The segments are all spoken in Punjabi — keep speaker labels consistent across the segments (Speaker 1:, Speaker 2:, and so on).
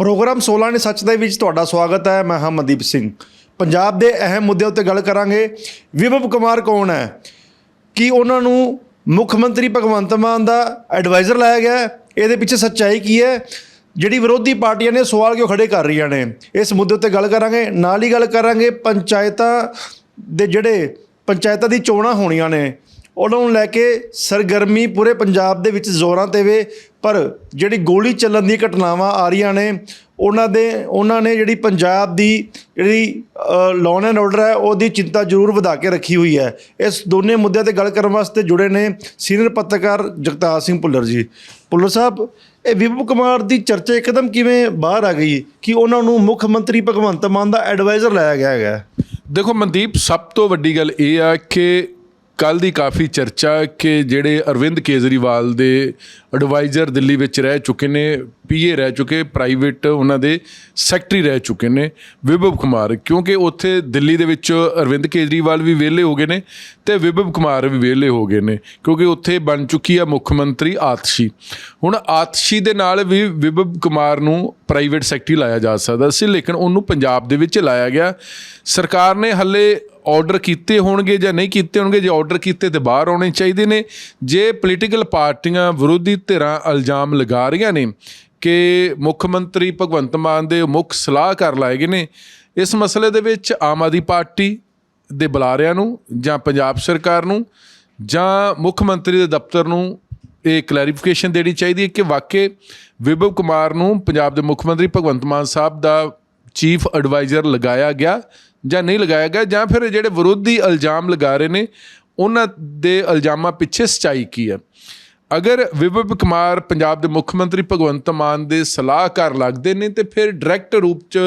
Speaker 1: ਪ੍ਰੋਗਰਾਮ 16 ਨੇ ਸੱਚ ਦੇ ਵਿੱਚ ਤੁਹਾਡਾ ਸਵਾਗਤ ਹੈ, ਮੈਂ ਹਾਂ ਮਨਦੀਪ ਸਿੰਘ। ਪੰਜਾਬ ਦੇ ਅਹਿਮ ਮੁੱਦਿਆਂ ਉੱਤੇ ਗੱਲ ਕਰਾਂਗੇ। ਵਿਭਵ ਕੁਮਾਰ ਕੌਣ ਹੈ? ਕੀ ਉਹਨਾਂ ਨੂੰ ਮੁੱਖ ਮੰਤਰੀ ਭਗਵੰਤ ਮਾਨ ਦਾ ਐਡਵਾਈਜ਼ਰ ਲਾਇਆ ਗਿਆ ਇਹਦੇ ਪਿੱਛੇ ਸੱਚਾਈ ਕੀ ਹੈ? ਜਿਹੜੀ ਵਿਰੋਧੀ ਪਾਰਟੀਆਂ ਨੇ ਸਵਾਲ ਕਿਉਂ ਖੜੇ ਕਰ ਰਹੀਆਂ ਨੇ? ਇਸ ਮੁੱਦੇ ਉੱਤੇ ਗੱਲ ਕਰਾਂਗੇ। ਨਾਲ ਹੀ ਗੱਲ ਕਰਾਂਗੇ, ਪੰਚਾਇਤਾਂ ਦੇ ਜਿਹੜੇ ਪੰਚਾਇਤਾਂ ਦੀ ਚੋਣਾਂ ਹੋਣੀਆਂ ਨੇ ਉਹਨਾਂ ਨੂੰ ਲੈ ਕੇ ਸਰਗਰਮੀ ਪੂਰੇ ਪੰਜਾਬ ਦੇ ਵਿੱਚ ਜ਼ੋਰਾਂ ਤੇ ਵੇ। ਪਰ ਜਿਹੜੀ ਗੋਲੀ ਚੱਲਣ ਦੀ ਘਟਨਾਵਾਂ ਆ ਰਹੀਆਂ ਨੇ, ਉਹਨਾਂ ਦੇ, ਉਹਨਾਂ ਨੇ ਜਿਹੜੀ ਪੰਜਾਬ ਦੀ ਜਿਹੜੀ ਲਾਅ ਐਂਡ ਆਰਡਰ ਹੈ, ਉਹਦੀ ਚਿੰਤਾ ਜ਼ਰੂਰ ਵਧਾ ਕੇ ਰੱਖੀ ਹੋਈ ਹੈ। ਇਸ ਦੋਨੇ ਮੁੱਦਿਆਂ ਤੇ ਗੱਲ ਕਰਨ ਵਾਸਤੇ ਜੁੜੇ ਨੇ ਸੀਨੀਅਰ ਪੱਤਰਕਾਰ ਜਗਤਾਰ ਸਿੰਘ ਭੁੱਲਰ ਜੀ। ਭੁੱਲਰ ਸਾਹਿਬ, ਇਹ ਵਿਭਵ ਕੁਮਾਰ ਦੀ ਚਰਚਾ ਇੱਕਦਮ ਕਿਵੇਂ ਬਾਹਰ ਆ ਗਈ? ਕਿ ਉਹਨਾਂ ਨੂੰ ਮੁੱਖ ਮੰਤਰੀ ਭਗਵੰਤ ਮਾਨ ਦਾ ਐਡਵਾਈਜ਼ਰ ਲਾਇਆ ਗਿਆ ਹੈਗਾ?
Speaker 2: ਦੇਖੋ ਮਨਦੀਪ, ਸਭ ਤੋਂ ਵੱਡੀ ਗੱਲ ਇਹ ਆ ਕਿ ਕੱਲ ਦੀ ਕਾਫੀ ਚਰਚਾ ਕਿ ਜਿਹੜੇ ਅਰਵਿੰਦ ਕੇਜਰੀਵਾਲ ਦੇ ਐਡਵਾਈਜ਼ਰ ਦਿੱਲੀ ਵਿੱਚ ਰਹਿ ਚੁੱਕੇ ਨੇ ਪੀਏ ਰਹਿ ਚੁੱਕੇ ਪ੍ਰਾਈਵੇਟ ਉਹਨਾਂ ਦੇ ਸੈਕਟਰੀ ਰਹਿ ਚੁੱਕੇ ਨੇ, ਵਿਭਵ ਕੁਮਾਰ। ਕਿਉਂਕਿ ਉੱਥੇ ਦਿੱਲੀ ਦੇ ਵਿੱਚ ਅਰਵਿੰਦ ਕੇਜਰੀਵਾਲ ਵੀ ਵਿਹਲੇ ਹੋ ਗਏ ਨੇ ਤੇ ਵਿਭਵ ਕੁਮਾਰ ਵੀ ਵਿਹਲੇ ਹੋ ਗਏ ਨੇ, ਕਿਉਂਕਿ ਉੱਥੇ ਬਣ ਚੁੱਕੀ ਆ ਮੁੱਖ ਮੰਤਰੀ ਆਤਸ਼ੀ। ਹੁਣ ਆਤਸ਼ੀ ਦੇ ਨਾਲ ਵੀ ਵਿਭਵ ਕੁਮਾਰ ਨੂੰ ਪ੍ਰਾਈਵੇਟ ਸੈਕਟਰੀ ਲਾਇਆ ਜਾ ਸਕਦਾ ਸੀ, ਲੇਕਿਨ ਉਹਨੂੰ ਪੰਜਾਬ ਦੇ ਵਿੱਚ ਲਾਇਆ ਗਿਆ। ਸਰਕਾਰ ਨੇ ਹੱਲੇ ਆਰਡਰ ਕੀਤੇ ਹੋਣਗੇ ਜਾਂ ਨਹੀਂ ਕੀਤੇ ਹੋਣਗੇ, ਜੇ ਆਰਡਰ ਕੀਤੇ ਤੇ ਬਾਹਰ ਆਉਣੇ ਚਾਹੀਦੇ ਨੇ। ਜੇ ਪੋਲੀਟੀਕਲ ਪਾਰਟੀਆਂ ਵਿਰੋਧੀ ਧਿਰਾਂ ਇਲਜ਼ਾਮ ਲਗਾ ਰਹੀਆਂ ਨੇ ਕਿ ਮੁੱਖ ਮੰਤਰੀ ਭਗਵੰਤ ਮਾਨ ਦੇ ਮੁੱਖ ਸਲਾਹਕਾਰ ਲਾਏ ਗਏ ਨੇ, ਇਸ ਮਸਲੇ ਦੇ ਵਿੱਚ ਆਮ ਆਦਮੀ ਪਾਰਟੀ ਦੇ ਬੁਲਾਰਿਆਂ ਨੂੰ ਜਾਂ ਪੰਜਾਬ ਸਰਕਾਰ ਨੂੰ ਜਾਂ ਮੁੱਖ ਮੰਤਰੀ ਦੇ ਦਫ਼ਤਰ ਨੂੰ ਇਹ ਕਲੈਰੀਫਿਕੇਸ਼ਨ ਦੇਣੀ ਚਾਹੀਦੀ ਹੈ ਕਿ ਵਾਕਈ ਵਿਭਵ ਕੁਮਾਰ ਨੂੰ ਪੰਜਾਬ ਦੇ ਮੁੱਖ ਮੰਤਰੀ ਭਗਵੰਤ ਮਾਨ ਸਾਹਿਬ ਦਾ ਚੀਫ ਐਡਵਾਈਜ਼ਰ ਲਗਾਇਆ ਗਿਆ ਜਾਂ ਨਹੀਂ ਲਗਾਇਆ ਗਿਆ ਜਾਂ ਫਿਰ ਜਿਹੜੇ ਵਿਰੋਧੀ ਇਲਜ਼ਾਮ ਲਗਾ ਰਹੇ ਨੇ ਉਹਨਾਂ ਦੇ ਇਲਜ਼ਾਮਾਂ ਪਿੱਛੇ ਸਚਾਈ ਕੀ ਹੈ ਅਗਰ ਵਿਭਵ ਕੁਮਾਰ ਪੰਜਾਬ ਦੇ ਮੁੱਖ ਮੰਤਰੀ ਭਗਵੰਤ ਮਾਨ ਦੇ ਸਲਾਹਕਾਰ ਲੱਗਦੇ ਨੇ ਤੇ ਫਿਰ ਡਾਇਰੈਕਟ ਰੂਪ 'ਚ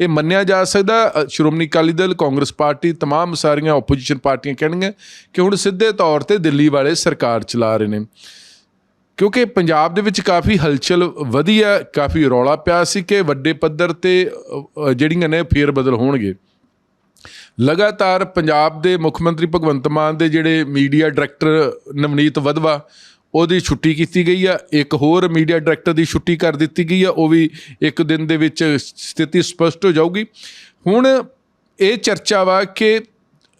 Speaker 2: ਇਹ ਮੰਨਿਆ ਜਾ ਸਕਦਾ ਅ, ਸ਼੍ਰੋਮਣੀ ਅਕਾਲੀ ਦਲ ਕਾਂਗਰਸ ਪਾਰਟੀ तमाम ਸਾਰੀਆਂ ਆਪੋਜੀਸ਼ਨ ਪਾਰਟੀਆਂ ਕਹਿਣਗੀਆਂ ਕਿ ਹੁਣ ਸਿੱਧੇ ਤੌਰ ਤੇ ਦਿੱਲੀ ਵਾਲੇ ਸਰਕਾਰ ਚਲਾ ਰਹੇ ਨੇ ਕਿਉਂਕਿ ਪੰਜਾਬ ਦੇ ਵਿੱਚ ਕਾਫੀ ਹਲਚਲ ਵਧੀਆ ਕਾਫੀ ਰੌਲਾ ਪਿਆ ਸੀ ਕਿ ਵੱਡੇ ਪੱਧਰ ਤੇ ਜਿਹੜੀਆਂ ਨੇ ਫੇਰ ਬਦਲ ਹੋਣਗੇ। ਲਗਾਤਾਰ ਪੰਜਾਬ ਦੇ ਮੁੱਖ ਮੰਤਰੀ ਭਗਵੰਤ ਮਾਨ ਦੇ ਜਿਹੜੇ ਮੀਡੀਆ ਡਾਇਰੈਕਟਰ ਨਵਨੀਤ ਵਧਵਾ, ਉਹਦੀ ਛੁੱਟੀ ਕੀਤੀ ਗਈ ਆ। ਇੱਕ ਹੋਰ ਮੀਡੀਆ ਡਾਇਰੈਕਟਰ ਦੀ ਛੁੱਟੀ ਕਰ ਦਿੱਤੀ ਗਈ ਆ, ਉਹ ਵੀ ਇੱਕ ਦਿਨ ਦੇ ਵਿੱਚ ਸਥਿਤੀ ਸਪਸ਼ਟ ਹੋ ਜਾਊਗੀ। ਹੁਣ ਇਹ ਚਰਚਾ ਵਾ ਕਿ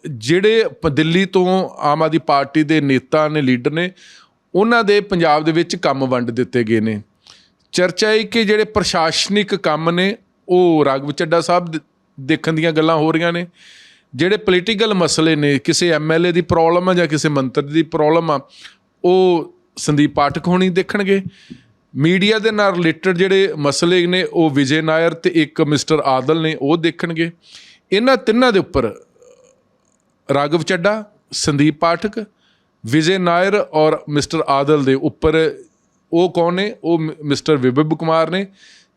Speaker 2: ਜਿਹੜੇ ਦਿੱਲੀ ਤੋਂ ਆਮ ਆਦਮੀ ਪਾਰਟੀ ਦੇ ਨੇਤਾ ਨੇ, ਲੀਡਰ ਨੇ ਉਹਨਾਂ ਦੇ ਪੰਜਾਬ ਦੇ ਵਿੱਚ ਕੰਮ ਵੰਡ ਦਿੱਤੇ ਗਏ ਨੇ। ਚਰਚਾ ਹੈ ਕਿ ਜਿਹੜੇ ਪ੍ਰਸ਼ਾਸਨਿਕ ਕੰਮ ਨੇ, ਉਹ ਰਾਘਵ ਚੱਡਾ ਸਾਹਿਬ ਦੇ- ਦੇਖਣ ਦੀਆਂ ਗੱਲਾਂ ਹੋ ਰਹੀਆਂ ਨੇ। ਜਿਹੜੇ ਪੋਲੀਟੀਕਲ ਮਸਲੇ ਨੇ, ਕਿਸੇ ਐਮਐਲਏ ਦੀ ਪ੍ਰੋਬਲਮ ਆ ਜਾਂ ਕਿਸੇ ਮੰਤਰੀ ਦੀ ਪ੍ਰੋਬਲਮ ਆ, ਉਹ ਸੰਦੀਪ ਪਾਠਕ ਹੋਣੀ ਦੇਖਣਗੇ। ਮੀਡੀਆ ਦੇ ਨਾਲ ਰਿਲੇਟਡ ਜਿਹੜੇ ਮਸਲੇ ਨੇ, ਉਹ ਵਿਜੇ ਨਾਇਰ ਤੇ ਇੱਕ ਮਿਸਟਰ ਆਦਲ ਨੇ, ਉਹ ਦੇਖਣਗੇ। ਇਹਨਾਂ ਤਿੰਨਾਂ ਦੇ ਉੱਪਰ ਰਾਘਵ ਚੱਡਾ ਸੰਦੀਪ ਪਾਠਕ ਵਿਜੇ ਨਾਇਰ ਔਰ ਮਿਸਟਰ ਆਦਲ ਦੇ ਉੱਪਰ ਉਹ ਕੌਣ ਨੇ? ਉਹ ਮ- ਮਿਸਟਰ ਵਿਭਵ ਕੁਮਾਰ ਨੇ।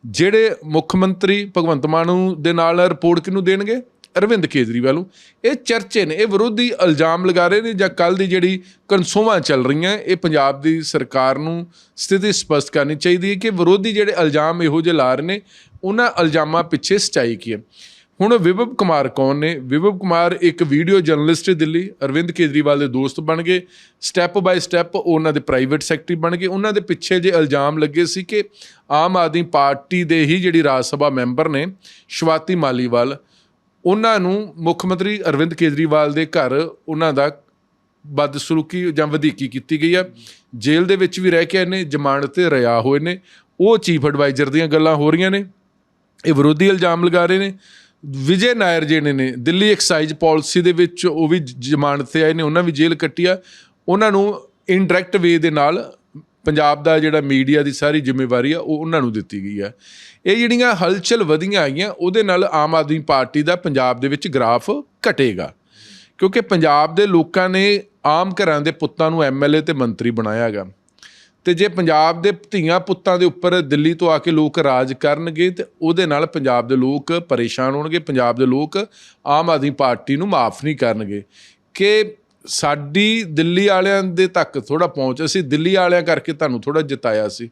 Speaker 2: ਜਿਹੜੇ ਮੁੱਖ ਮੰਤਰੀ ਭਗਵੰਤ ਮਾਨ ਨੂੰ ਦੇ ਨਾਲ ਰਿਪੋਰਟ ਕਿਹਨੂੰ ਦੇਣਗੇ? ਅਰਵਿੰਦ ਕੇਜਰੀਵਾਲ ਨੂੰ। ਇਹ ਚਰਚੇ ਨੇ, ਇਹ ਵਿਰੋਧੀ ਇਲਜ਼ਾਮ ਲਗਾ ਰਹੇ ਨੇ ਜਾਂ ਕੱਲ ਦੀ ਜਿਹੜੀ ਕਨਸੋਵਾਂ ਚੱਲ ਰਹੀਆਂ, ਇਹ ਪੰਜਾਬ ਦੀ ਸਰਕਾਰ ਨੂੰ ਸਥਿਤੀ ਸਪਸ਼ਟ ਕਰਨੀ ਚਾਹੀਦੀ ਹੈ ਕਿ ਵਿਰੋਧੀ ਜਿਹੜੇ ਇਲਜ਼ਾਮ ਇਹੋ ਜਿਹੇ ਲਾ ਰਹੇ ਨੇ, ਉਹਨਾਂ ਇਲਜ਼ਾਮਾਂ ਪਿੱਛੇ ਸਚਾਈ ਕੀ ਹੈ। ਹੁਣ ਵਿਭਵ ਕੁਮਾਰ ਕੌਣ ਨੇ? ਵਿਭਵ ਕੁਮਾਰ ਇੱਕ ਵੀਡੀਓ ਜਰਨਲਿਸਟ ਦਿੱਲੀ, ਅਰਵਿੰਦ ਕੇਜਰੀਵਾਲ ਦੇ ਦੋਸਤ ਬਣ ਗਏ। ਸਟੈਪ ਬਾਈ ਸਟੈਪ ਉਹਨਾਂ ਦੇ ਪ੍ਰਾਈਵੇਟ ਸੈਕਟਰੀ ਬਣ ਗਏ। ਉਹਨਾਂ ਦੇ ਪਿੱਛੇ ਜੇ ਇਲਜ਼ਾਮ ਲੱਗੇ ਸੀ ਕਿ ਆਮ ਆਦਮੀ ਪਾਰਟੀ ਦੇ ਹੀ ਜਿਹੜੀ ਰਾਜ ਸਭਾ ਮੈਂਬਰ ਨੇ, ਸ਼ਵਾਤੀ ਮਾਲੀਵਾਲ, ਉਹਨਾਂ ਨੂੰ ਮੁੱਖ ਮੰਤਰੀ ਅਰਵਿੰਦ ਕੇਜਰੀਵਾਲ ਦੇ ਘਰ ਉਹਨਾਂ ਦਾ ਬਦਸਲੂਕੀ ਜਾਂ ਵਧੀਕੀ ਕੀਤੀ ਗਈ ਆ। ਜੇਲ੍ਹ ਦੇ ਵਿੱਚ ਵੀ ਰਹਿ ਕੇ ਆਏ ਨੇ, ਜ਼ਮਾਨਤ ਤੇ ਰਿਹਾ ਹੋਏ ਨੇ। ਉਹ ਚੀਫ ਐਡਵਾਈਜ਼ਰ ਦੀਆਂ ਗੱਲਾਂ ਹੋ ਰਹੀਆਂ ਨੇ। ਇਹ ਵਿਰੋਧੀ ਇਲਜ਼ਾਮ ਲਗਾ ਰਹੇ ਨੇ। ਵਿਜੇ ਨਾਇਰ ਜਿਹੜੇ ਨੇ ਦਿੱਲੀ ਐਕਸਾਈਜ਼ ਪਾਲਿਸੀ ਦੇ ਵਿੱਚ ਉਹ ਵੀ ਜ਼ਮਾਨਤ ਤੇ ਆਏ ਨੇ, ਉਹਨਾਂ ਵੀ ਜੇਲ੍ਹ ਕੱਟੀ ਆ। ਉਹਨਾਂ ਨੂੰ ਇਨਡਾਇਰੈਕਟ ਵੇ ਦੇ ਨਾਲ ਪੰਜਾਬ ਦਾ ਜਿਹੜਾ ਮੀਡੀਆ ਦੀ ਸਾਰੀ ਜ਼ਿੰਮੇਵਾਰੀ ਆ, ਉਹ ਉਹਨਾਂ ਨੂੰ ਦਿੱਤੀ ਗਈ ਆ। ਇਹ ਜਿਹੜੀਆਂ ਹਲਚਲ ਵਧੀਆਂ ਆਈਆਂ, ਉਹਦੇ ਨਾਲ ਆਮ ਆਦਮੀ ਪਾਰਟੀ ਦਾ ਪੰਜਾਬ ਦੇ ਵਿੱਚ ਗ੍ਰਾਫ ਘਟੇਗਾ। ਕਿਉਂਕਿ ਪੰਜਾਬ ਦੇ ਲੋਕਾਂ ਨੇ ਆਮ ਘਰਾਂ ਦੇ ਪੁੱਤਾਂ ਨੂੰ ਐਮਐਲਏ ਤੇ ਮੰਤਰੀ ਬਣਾਇਆਗਾ ਤੇ ਜੇ ਪੰਜਾਬ ਦੇ ਧੀਆਂ ਪੁੱਤਾਂ ਦੇ ਉੱਪਰ ਦਿੱਲੀ ਤੋਂ ਆ ਕੇ ਲੋਕ ਰਾਜ ਕਰਨਗੇ ਤੇ ਉਹਦੇ ਨਾਲ ਪੰਜਾਬ ਦੇ ਲੋਕ ਪਰੇਸ਼ਾਨ ਹੋਣਗੇ, ਪੰਜਾਬ ਦੇ ਲੋਕ ਆਮ ਆਦਮੀ ਪਾਰਟੀ ਨੂੰ ਮਾਫ ਨਹੀਂ ਕਰਨਗੇ। ਕਿ ਸਾਡੀ ਦਿੱਲੀ ਵਾਲਿਆਂ ਦੇ ਤੱਕ ਥੋੜਾ ਪਹੁੰਚ, ਅਸੀਂ ਦਿੱਲੀ ਵਾਲਿਆਂ ਕਰਕੇ ਤੁਹਾਨੂੰ ਥੋੜਾ ਜਿਤਾਇਆ ਸੀ।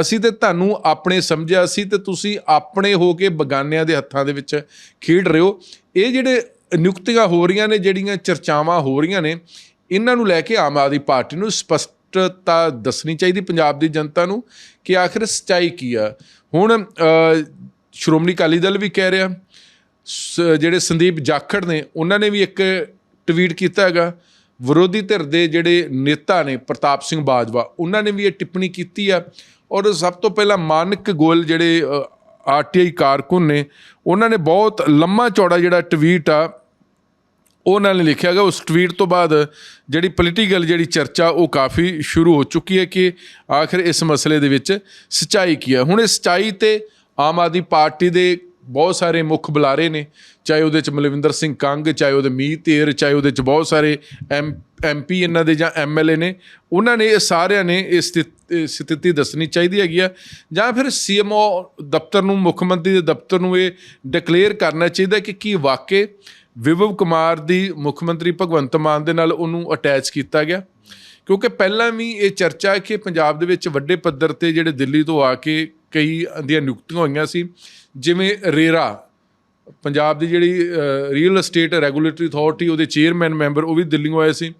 Speaker 2: ਅਸੀਂ ਤੇ ਤੁਹਾਨੂੰ ਆਪਣੇ ਸਮਝਿਆ ਸੀ ਤੇ ਤੁਸੀਂ ਆਪਣੇ ਹੋ ਕੇ ਬਗਾਨਿਆਂ ਦੇ ਹੱਥਾਂ ਦੇ ਵਿੱਚ ਖੇਡ ਰਹੇ ਹੋ। ਇਹ ਜਿਹੜੇ ਨਿਯੁਕਤੀਆਂ ਹੋ ਰਹੀਆਂ ਨੇ, ਜਿਹੜੀਆਂ ਚਰਚਾਵਾਂ ਹੋ ਰਹੀਆਂ ਨੇ, ਇਹਨਾਂ ਨੂੰ ਲੈ ਕੇ ਆਮ ਆਦਮੀ ਪਾਰਟੀ ਨੂੰ ਸਪਸ਼ਟਤਾ ਦੱਸਣੀ ਚਾਹੀਦੀ ਪੰਜਾਬ ਦੀ ਜਨਤਾ ਨੂੰ ਕਿ ਆਖਿਰ ਸੱਚਾਈ ਕੀ ਆ। ਹੁਣ ਸ਼੍ਰੋਮਣੀ ਅਕਾਲੀ ਦਲ ਵੀ ਕਹਿ ਰਿਹਾ, ਸ- ਜਿਹੜੇ ਸੰਦੀਪ ਜਾਖੜ ਨੇ, ਉਹਨਾਂ ਨੇ ਵੀ ਇੱਕ ਟਵੀਟ ਕੀਤਾ ਹੈਗਾ। ਵਿਰੋਧੀ ਧਿਰ ਦੇ ਜਿਹੜੇ ਨੇਤਾ ਨੇ, ਪ੍ਰਤਾਪ ਸਿੰਘ ਬਾਜਵਾ, ਉਹਨਾਂ ਨੇ ਵੀ ਇਹ ਟਿੱਪਣੀ ਕੀਤੀ ਆ। ਔਰ ਸਭ ਤੋਂ ਪਹਿਲਾਂ ਮਾਨਕ ਗੋਲ ਜਿਹੜੇ ਆਰਟੀਆਈ ਕਾਰਕੁਨ ਨੇ, ਉਹਨਾਂ ਨੇ ਬਹੁਤ ਲੰਮਾ ਚੌੜਾ ਜਿਹੜਾ ਟਵੀਟ ਆ ਉਹਨਾਂ ਨੇ ਲਿਖਿਆ ਗਿਆ। ਉਸ ਟਵੀਟ ਤੋਂ ਬਾਅਦ ਜਿਹੜੀ ਪੋਲੀਟੀਕਲ ਜਿਹੜੀ ਚਰਚਾ, ਉਹ ਕਾਫੀ ਸ਼ੁਰੂ ਹੋ ਚੁੱਕੀ ਹੈ ਕਿ ਆਖਿਰ ਇਸ ਮਸਲੇ ਦੇ ਵਿੱਚ ਸਚਾਈ ਕੀ ਹੈ। ਹੁਣ ਇਹ ਸਚਾਈ ਤੇ ਆਮ ਆਦਮੀ ਪਾਰਟੀ ਦੇ ਬਹੁਤ ਸਾਰੇ ਮੁੱਖ ਬੁਲਾਰੇ ਨੇ, ਚਾਹੇ ਉਹਦੇ ਚ ਮਲਵਿੰਦਰ ਸਿੰਘ ਕੰਗ, ਚਾਹੇ ਉਹਦੇ ਮੀਤ ਢੇਰ ਚਾਹੇ ਉਹਦੇ ਚ ਬਹੁਤ ਸਾਰੇ ਐਮ ਐਮਪੀ ਇਹਨਾਂ ਦੇ ਜਾਂ ਐਮਐਲਏ ਨੇ, ਉਹਨਾਂ ਨੇ ਇਹ ਸਾਰਿਆਂ ਨੇ ਇਸ ਸਥਿਤ- ਸਥਿਤੀ ਦੱਸਣੀ ਚਾਹੀਦੀ ਹੈਗੀ ਆ। ਜਾਂ ਫਿਰ ਸੀਐਮਓ ਦਫ਼ਤਰ ਨੂੰ, ਮੁੱਖ ਮੰਤਰੀ ਦੇ ਦਫ਼ਤਰ ਨੂੰ ਇਹ ਡਿਕਲੇਅਰ ਕਰਨਾ ਚਾਹੀਦਾ ਕਿ ਕੀ ਵਾਕਈ ਵਿਵਵ ਕੁਮਾਰ ਦੀ ਮੁੱਖ ਮੰਤਰੀ ਭਗਵੰਤ ਮਾਨ ਦੇ ਨਾਲ ਉਹਨੂੰ ਅਟੈਚ ਕੀਤਾ ਗਿਆ। ਕਿਉਂਕਿ ਪਹਿਲਾਂ ਵੀ ਇਹ ਚਰਚਾ ਹੈ ਕਿ ਪੰਜਾਬ ਦੇ ਵਿੱਚ ਵੱਡੇ ਪੱਧਰ ਤੇ ਜਿਹੜੇ ਦਿੱਲੀ ਤੋਂ ਆ ਕੇ ਕਈ ਦੀਆਂ ਨਿਯੁਕਤੀਆਂ ਹੋਈਆਂ ਸੀ, ਜਿਵੇਂ ਰੇਰਾ, ਪੰਜਾਬ ਦੀ ਜਿਹੜੀ ਰੀਅਲ ਏਸਟੇਟ ਰੈਗੂਲੇਟਰੀ ਅਥਾਰਟੀ ਉਹਦੇ ਚੇਅਰਮੈਨ ਮੈਂਬਰ ਉਹ ਵੀ ਦਿੱਲੀੋਂ ਆਏ ਸੀ।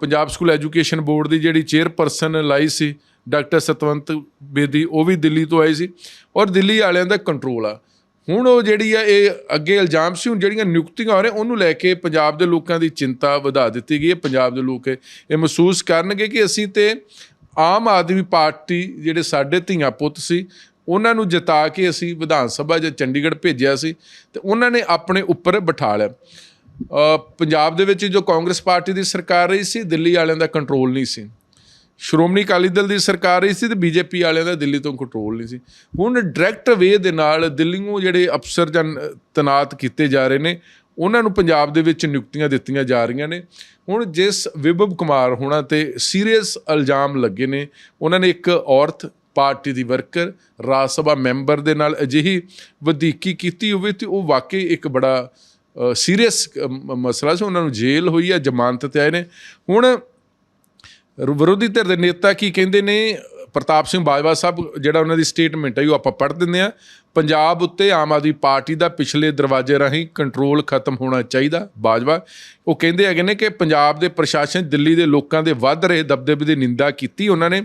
Speaker 2: ਪੰਜਾਬ ਸਕੂਲ ਐਜੂਕੇਸ਼ਨ ਬੋਰਡ ਦੀ ਜਿਹੜੀ ਚੇਅਰਪਰਸਨ ਲਾਈ ਸੀ, ਡਾਕਟਰ ਸਤਵੰਤ ਬੇਦੀ, ਉਹ ਵੀ ਦਿੱਲੀ ਤੋਂ ਆਏ ਸੀ। ਔਰ ਦਿੱਲੀ ਵਾਲਿਆਂ ਦਾ ਕੰਟਰੋਲ ਆ। ਹੁਣ ਉਹ ਜਿਹੜੀ ਆ, ਇਹ ਅੱਗੇ ਇਲਜ਼ਾਮ ਸੀ, ਹੁਣ ਜਿਹੜੀਆਂ ਨਿਯੁਕਤੀਆਂ ਹੋ ਰਹੇ ਉਹਨੂੰ ਲੈ ਕੇ ਪੰਜਾਬ ਦੇ ਲੋਕਾਂ ਦੀ ਚਿੰਤਾ ਵਧਾ ਦਿੱਤੀ ਗਈ ਹੈ। ਪੰਜਾਬ ਦੇ ਲੋਕ ਇਹ ਮਹਿਸੂਸ ਕਰਨਗੇ ਕਿ ਅਸੀਂ ਤੇ ਆਮ ਆਦਮੀ ਪਾਰਟੀ ਜਿਹੜੇ ਸਾਡੇ ਧੀਆਂ ਪੁੱਤ ਸੀ, ਉਹਨਾਂ ਨੂੰ ਜਿਤਾ ਕੇ ਅਸੀਂ ਵਿਧਾਨ ਸਭਾ ਜਾਂ ਚੰਡੀਗੜ੍ਹ ਭੇਜਿਆ ਸੀ ਤੇ ਉਹਨਾਂ ਨੇ ਆਪਣੇ ਉੱਪਰ ਬਿਠਾ ਲਿਆ। ਪੰਜਾਬ ਦੇ ਵਿੱਚ ਜੋ ਕਾਂਗਰਸ ਪਾਰਟੀ ਦੀ ਸਰਕਾਰ ਰਹੀ ਸੀ, ਦਿੱਲੀ ਵਾਲਿਆਂ ਦਾ ਕੰਟਰੋਲ ਨਹੀਂ ਸੀ। ਸ਼੍ਰੋਮਣੀ ਅਕਾਲੀ ਦਲ ਦੀ ਸਰਕਾਰ ਰਹੀ ਸੀ ਤੇ ਬੀਜੇਪੀ ਵਾਲਿਆਂ ਦਾ ਦਿੱਲੀ ਤੋਂ ਕੰਟਰੋਲ ਨਹੀਂ ਸੀ। ਹੁਣ ਡਾਇਰੈਕਟ ਵੇ ਦੇ ਨਾਲ ਦਿੱਲੀੋਂ ਜਿਹੜੇ ਅਫਸਰ ਜਾਂ ਤਨਾਤ ਕੀਤੇ ਜਾ ਰਹੇ ਨੇ, ਉਹਨਾਂ ਨੂੰ ਪੰਜਾਬ ਦੇ ਵਿੱਚ ਨਿਯੁਕਤੀਆਂ ਦਿੱਤੀਆਂ ਜਾ ਰਹੀਆਂ ਨੇ। ਹੁਣ ਜਿਸ ਵਿਭਵ ਕੁਮਾਰ ਹੋਣਾ ਤੇ ਸੀਰੀਅਸ ਇਲਜ਼ਾਮ ਲੱਗੇ ਨੇ, ਉਹਨਾਂ ਨੇ ਇੱਕ ਔਰਤ, ਪਾਰਟੀ ਦੀ ਵਰਕਰ, ਰਾਜ ਸਭਾ ਮੈਂਬਰ ਦੇ ਨਾਲ ਅਜਿਹੀ ਵਧੀਕੀ ਕੀਤੀ ਹੋਵੇ ਤੇ ਉਹ ਵਾਕਈ ਇੱਕ ਬੜਾ ਸੀਰੀਅਸ ਮਸਲਾ ਸੀ। ਉਹਨਾਂ ਨੂੰ ਜੇਲ੍ਹ ਹੋਈ ਆ, ਜ਼ਮਾਨਤ ਤੇ ਆਏ ਨੇ। ਹੁਣ ਵਿਰੋਧੀ ਧਿਰ ਦੇ ਨੇਤਾ ਕੀ ਕਹਿੰਦੇ ਨੇ? ਪ੍ਰਤਾਪ ਸਿੰਘ ਬਾਜਵਾ ਸਾਹਿਬ, ਜਿਹੜਾ ਉਹਨਾਂ ਦੀ ਸਟੇਟਮੈਂਟ ਹੈ, ਉਹ ਆਪਾਂ ਪੜ੍ਹ ਦਿੰਦੇ ਆ ਪੰਜਾਬ ਉੱਤੇ ਆਮ ਆਦਮੀ ਪਾਰਟੀ ਦਾ ਪਿਛਲੇ ਦਰਵਾਜ਼ੇ ਰਾਹੀਂ ਕੰਟਰੋਲ ਖਤਮ ਹੋਣਾ ਚਾਹੀਦਾ, ਬਾਜਵਾ। ਉਹ ਕਹਿੰਦੇ ਹੈਗੇ ਨੇ ਕਿ ਪੰਜਾਬ ਦੇ ਪ੍ਰਸ਼ਾਸਨ ਦਿੱਲੀ ਦੇ ਲੋਕਾਂ ਦੇ ਵੱਧ ਰਹੇ ਦਬਦਬੇ ਦੀ ਨਿੰਦਾ ਕੀਤੀ ਉਹਨਾਂ ਨੇ।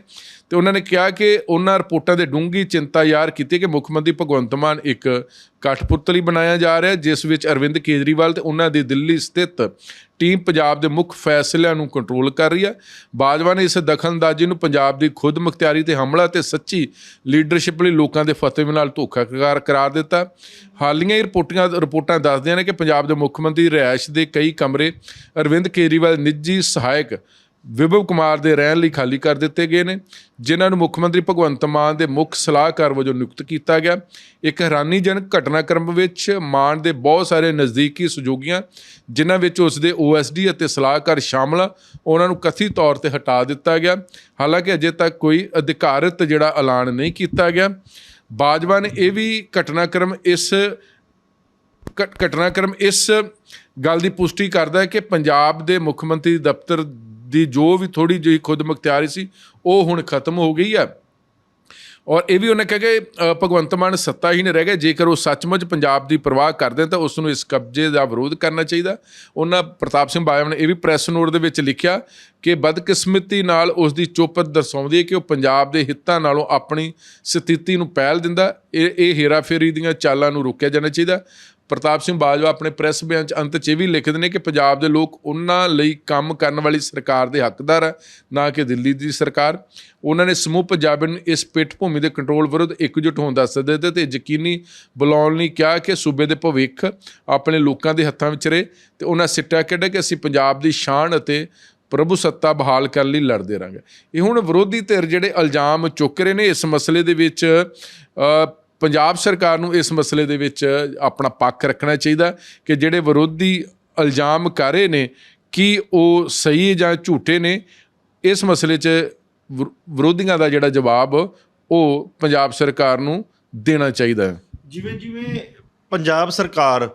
Speaker 2: ਤੇ ਉਹਨਾਂ ਨੇ ਕਿਹਾ ਕਿ ਉਹਨਾਂ ਰਿਪੋਰਟਾਂ ਦੇ ਡੂੰਗੀ ਚਿੰਤਾ ਯਾਰ ਕੀਤੀ ਕਿ ਮੁੱਖ ਮੰਤਰੀ ਭਗਵੰਤ ਮਾਨ ਇੱਕ ਕਠਪੁਤਲੀ ਬਣਾਇਆ ਜਾ ਰਿਹਾ, ਜਿਸ ਵਿੱਚ ਅਰਵਿੰਦ ਕੇਜਰੀਵਾਲ ਤੇ ਉਹਨਾਂ ਦੀ ਦਿੱਲੀ ਸਥਿਤ ਟੀਮ ਪੰਜਾਬ ਦੇ ਮੁੱਖ ਫੈਸਲਿਆਂ ਨੂੰ ਕੰਟਰੋਲ ਕਰ ਰਹੀ ਹੈ। ਬਾਜਵਾ ਨੇ ਇਸ ਦਖਲਅੰਦਾਜ਼ੀ ਨੂੰ ਪੰਜਾਬ ਦੀ ਖੁਦ ਮੁਖਤਿਆਰੀ ਤੇ ਹਮਲਾ ਤੇ ਸੱਚੀ ਲੀਡਰਸ਼ਿਪ ਲਈ ਲੋਕਾਂ ਦੇ ਫਤਵੇ ਨਾਲ ਧੋਖਾਕਾਰ ਕਰਾਰ ਦਿੱਤਾ। ਹਾਲੀਆਂ ਹੀ ਰਿਪੋਰਟਾਂ ਰਿਪੋਰਟਾਂ ਦੱਸਦੀਆਂ ਨੇ ਕਿ ਪੰਜਾਬ ਦੇ ਮੁੱਖ ਮੰਤਰੀ ਰਿਹਾਇਸ਼ ਦੇ ਕਈ ਕਮਰੇ, ਅਰਵਿੰਦ ਕੇਜਰੀਵਾਲ, ਨਿੱਜੀ ਸਹਾਇਕ ਵਿਭਵ ਕੁਮਾਰ ਦੇ ਰਹਿਣ ਲਈ ਖਾਲੀ ਕਰ ਦਿੱਤੇ ਗਏ ਨੇ, ਜਿਨ੍ਹਾਂ ਨੂੰ ਮੁੱਖ ਮੰਤਰੀ ਭਗਵੰਤ ਮਾਨ ਦੇ ਮੁੱਖ ਸਲਾਹਕਾਰ ਵਜੋਂ ਨਿਯੁਕਤ ਕੀਤਾ ਗਿਆ। ਇੱਕ ਹੈਰਾਨੀਜਨਕ ਘਟਨਾਕ੍ਰਮ ਵਿੱਚ ਮਾਨ ਦੇ ਬਹੁਤ ਸਾਰੇ ਨਜ਼ਦੀਕੀ ਸਹਿਯੋਗੀਆਂ, ਜਿਨ੍ਹਾਂ ਵਿੱਚ ਉਸ ਦੇ ਓਐਸਡੀ ਅਤੇ ਸਲਾਹਕਾਰ ਸ਼ਾਮਲ ਆ, ਉਹਨਾਂ ਨੂੰ ਕਥਿਤ ਤੌਰ ਤੇ ਹਟਾ ਦਿੱਤਾ ਗਿਆ। ਹਾਲਾਂਕਿ ਅਜੇ ਤੱਕ ਕੋਈ ਅਧਿਕਾਰਤ ਜਿਹੜਾ ਐਲਾਨ ਨਹੀਂ ਕੀਤਾ ਗਿਆ। ਬਾਜਵਾ ਨੇ ਇਹ ਵੀ ਘਟਨਾਕ੍ਰਮ ਇਸ ਘਟਨਾਕ੍ਰਮ ਇਸ ਗੱਲ ਦੀ ਪੁਸ਼ਟੀ ਕਰਦਾ ਹੈ ਕਿ ਪੰਜਾਬ ਦੇ ਮੁੱਖ ਮੰਤਰੀ ਦਫ਼ਤਰ ਦੀ ਜੋ ਵੀ ਥੋੜੀ ਜਿਹੀ ਖੁਦ ਮੁਖਤਿਆਰੀ ਸੀ, ਉਹ ਹੁਣ ਖਤਮ ਹੋ ਗਈ ਹੈ। ਔਰ ਇਹ ਵੀ ਉਹਨੇ ਕਿਹਾ ਕਿ ਭਗਵੰਤ ਮਾਨ ਸੱਤਾ ਹੀ ਨਹੀਂ ਰਹਿ ਗਿਆ ਜੇਕਰ ਉਹ ਸੱਚਮੁੱਚ ਪੰਜਾਬ ਦੀ ਪਰਵਾਹ ਕਰਦੇ ਤਾਂ ਉਸ ਨੂੰ ਇਸ ਕਬਜ਼ੇ ਦਾ ਵਿਰੋਧ ਕਰਨਾ ਚਾਹੀਦਾ। ਉਹਨਾਂ ਪ੍ਰਤਾਪ ਸਿੰਘ ਬਾਜਵਾ ਨੇ ਇਹ ਵੀ ਪ੍ਰੈਸ ਨੋਟ ਦੇ ਵਿੱਚ ਲਿਖਿਆ ਕਿ ਬਦਕਿਸਮਤੀ ਨਾਲ ਉਸ ਦੀ ਚੁੱਪ ਦਰਸਾਉਂਦੀ ਹੈ ਕਿ ਉਹ ਪੰਜਾਬ ਦੇ ਹਿੱਤਾਂ ਨਾਲੋਂ ਆਪਣੀ ਸਥਿਤੀ ਨੂੰ ਪਹਿਲ ਦਿੰਦਾ। ਇਹ ਇਹ ਹੇਰਾਫੇਰੀ ਦੀਆਂ ਚਾਲਾਂ ਨੂੰ ਰੋਕਿਆ ਜਾਣਾ ਚਾਹੀਦਾ। ਪ੍ਰਤਾਪ ਸਿੰਘ ਬਾਜਵਾ ਆਪਣੇ ਪ੍ਰੈਸ ਬਿਆਨ ਚ ਅੰਤ 'ਚ ਇਹ ਵੀ ਲਿਖਦੇ ਨੇ ਕਿ ਪੰਜਾਬ ਦੇ ਲੋਕ ਉਹਨਾਂ ਲਈ ਕੰਮ ਕਰਨ ਵਾਲੀ ਸਰਕਾਰ ਦੇ ਹੱਕਦਾਰ ਹੈ ਨਾ ਕਿ ਦਿੱਲੀ ਦੀ ਸਰਕਾਰ। ਉਹਨਾਂ ਨੇ ਸਮੂਹ ਪੰਜਾਬੀਆਂ ਨੂੰ ਇਸ ਪਿੱਠ ਭੂਮੀ ਦੇ ਕੰਟਰੋਲ ਵਿਰੁੱਧ ਇਕਜੁੱਟ ਹੋਣ ਦਾ ਸੱਦਾ ਦਿੱਤਾ ਤੇ ਯਕੀਨੀ ਬੁਲਾਉਣ ਲਈ ਕਿਹਾ ਕਿ ਸੂਬੇ ਦੇ ਭਵਿੱਖ ਆਪਣੇ ਲੋਕਾਂ ਦੇ ਹੱਥਾਂ ਵਿੱਚ ਰਹੇ ਤੇ ਉਹਨਾਂ ਸਿੱਟਾ ਕੱਢਿਆ ਕਿ ਅਸੀਂ ਪੰਜਾਬ ਦੀ ਸ਼ਾਨ ਅਤੇ ਪ੍ਰਭੂ ਸੱਤਾ ਬਹਾਲ ਕਰਨ ਲਈ ਲੜਦੇ ਰਾਂਗੇ ਇਹ ਹੁਣ ਵਿਰੋਧੀ ਧਿਰ ਜਿਹੜੇ ਇਲਜ਼ਾਮ ਚੁੱਕ ਰਹੇ ਨੇ ਇਸ ਮਸਲੇ ਦੇ ਵਿੱਚ ਪੰਜਾਬ ਸਰਕਾਰ ਨੂੰ ਇਸ ਮਸਲੇ ਦੇ ਵਿੱਚ ਆਪਣਾ ਪੱਖ ਰੱਖਣਾ ਚਾਹੀਦਾ ਕਿ ਜਿਹੜੇ ਵਿਰੋਧੀ ਇਲਜ਼ਾਮ ਕਰ ਰਹੇ ਨੇ, ਕਿ ਉਹ ਸਹੀ ਜਾਂ ਝੂਠੇ ਨੇ? ਇਸ ਮਸਲੇ 'ਚ ਵਿਰ- ਵਿਰੋਧੀਆਂ ਦਾ ਜਿਹੜਾ ਜਵਾਬ, ਉਹ ਪੰਜਾਬ ਸਰਕਾਰ ਨੂੰ ਦੇਣਾ ਚਾਹੀਦਾ ਹੈ।
Speaker 1: ਜਿਵੇਂ ਜਿਵੇਂ ਪੰਜਾਬ ਸਰਕਾਰ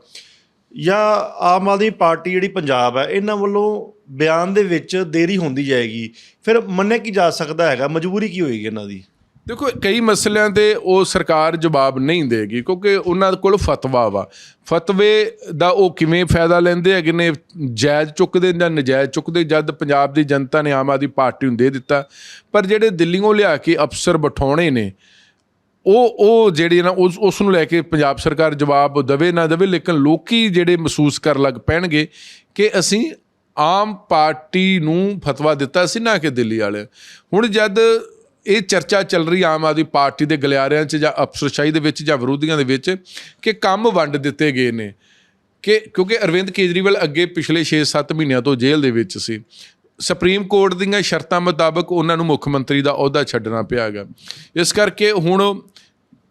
Speaker 1: ਜਾਂ ਆਮ ਆਦਮੀ ਪਾਰਟੀ ਜਿਹੜੀ ਪੰਜਾਬ ਹੈ, ਇਹਨਾਂ ਵੱਲੋਂ ਬਿਆਨ ਦੇ ਵਿੱਚ ਦੇਰੀ ਹੁੰਦੀ ਜਾਏਗੀ। ਫਿਰ ਮੰਨਿਆ ਕੀ ਜਾ ਸਕਦਾ ਹੈਗਾ? ਮਜਬੂਰੀ ਕੀ ਹੋਏਗੀ ਇਹਨਾਂ ਦੀ?
Speaker 2: ਦੇਖੋ, ਕਈ ਮਸਲਿਆਂ ਤੇ ਉਹ ਸਰਕਾਰ ਜਵਾਬ ਨਹੀਂ ਦੇਗੀ, ਕਿਉਂਕਿ ਉਹਨਾਂ ਕੋਲ ਫਤਵਾ ਵਾ। ਫਤਵੇ ਦਾ ਉਹ ਕਿਵੇਂ ਫਾਇਦਾ ਲੈਂਦੇ ਹੈਗੇ ਨੇ ਜਾਇਜ਼ ਚੁੱਕਦੇ ਜਾਂ ਨਜਾਇਜ਼ ਚੁੱਕਦੇ? ਜਦ ਪੰਜਾਬ ਦੀ ਜਨਤਾ ਨੇ ਆਮ ਆਦਮੀ ਪਾਰਟੀ ਨੂੰ ਦੇ ਦਿੱਤਾ, ਪਰ ਜਿਹੜੇ ਦਿੱਲੀੋਂ ਲਿਆ ਕੇ ਅਫਸਰ ਬਿਠਾਉਣੇ ਨੇ, ਉਹ ਉਹ ਜਿਹੜੀ ਨਾ, ਉਸ ਉਸ ਨੂੰ ਲੈ ਕੇ ਪੰਜਾਬ ਸਰਕਾਰ ਜਵਾਬ ਦਵੇ ਨਾ ਦਵੇ, ਲੇਕਿਨ ਲੋਕੀ ਜਿਹੜੇ ਮਹਿਸੂਸ ਕਰਨ ਲੱਗ ਪੈਣਗੇ ਕਿ ਅਸੀਂ ਆਮ ਪਾਰਟੀ ਨੂੰ ਫਤਵਾ ਦਿੱਤਾ ਸੀ, ਨਾ ਕਿ ਦਿੱਲੀ ਵਾਲੇ ਹੁਣ ਜਦ ਇਹ ਚਰਚਾ ਚੱਲ ਰਹੀ ਆਮ ਆਦਮੀ ਪਾਰਟੀ ਦੇ ਗਲਿਆਰਿਆਂ 'ਚ ਜਾਂ ਅਫਸਰਸ਼ਾਹੀ ਦੇ ਵਿੱਚ ਜਾਂ ਵਿਰੋਧੀਆਂ ਦੇ ਵਿੱਚ ਕਿ ਕੰਮ ਵੰਡ ਦਿੱਤੇ ਗਏ ਨੇ। ਕਿ ਕਿਉਂਕਿ ਅਰਵਿੰਦ ਕੇਜਰੀਵਾਲ ਅੱਗੇ ਪਿਛਲੇ 6-7 ਮਹੀਨਿਆਂ ਤੋਂ ਜੇਲ੍ਹ ਦੇ ਵਿੱਚ ਸੀ। ਸੁਪਰੀਮ ਕੋਰਟ ਦੀਆਂ ਸ਼ਰਤਾਂ ਮੁਤਾਬਕ ਉਹਨਾਂ ਨੂੰ ਮੁੱਖ ਮੰਤਰੀ ਦਾ ਅਹੁਦਾ ਛੱਡਣਾ ਪਿਆ ਹੈਗਾ। ਇਸ ਕਰਕੇ ਹੁਣ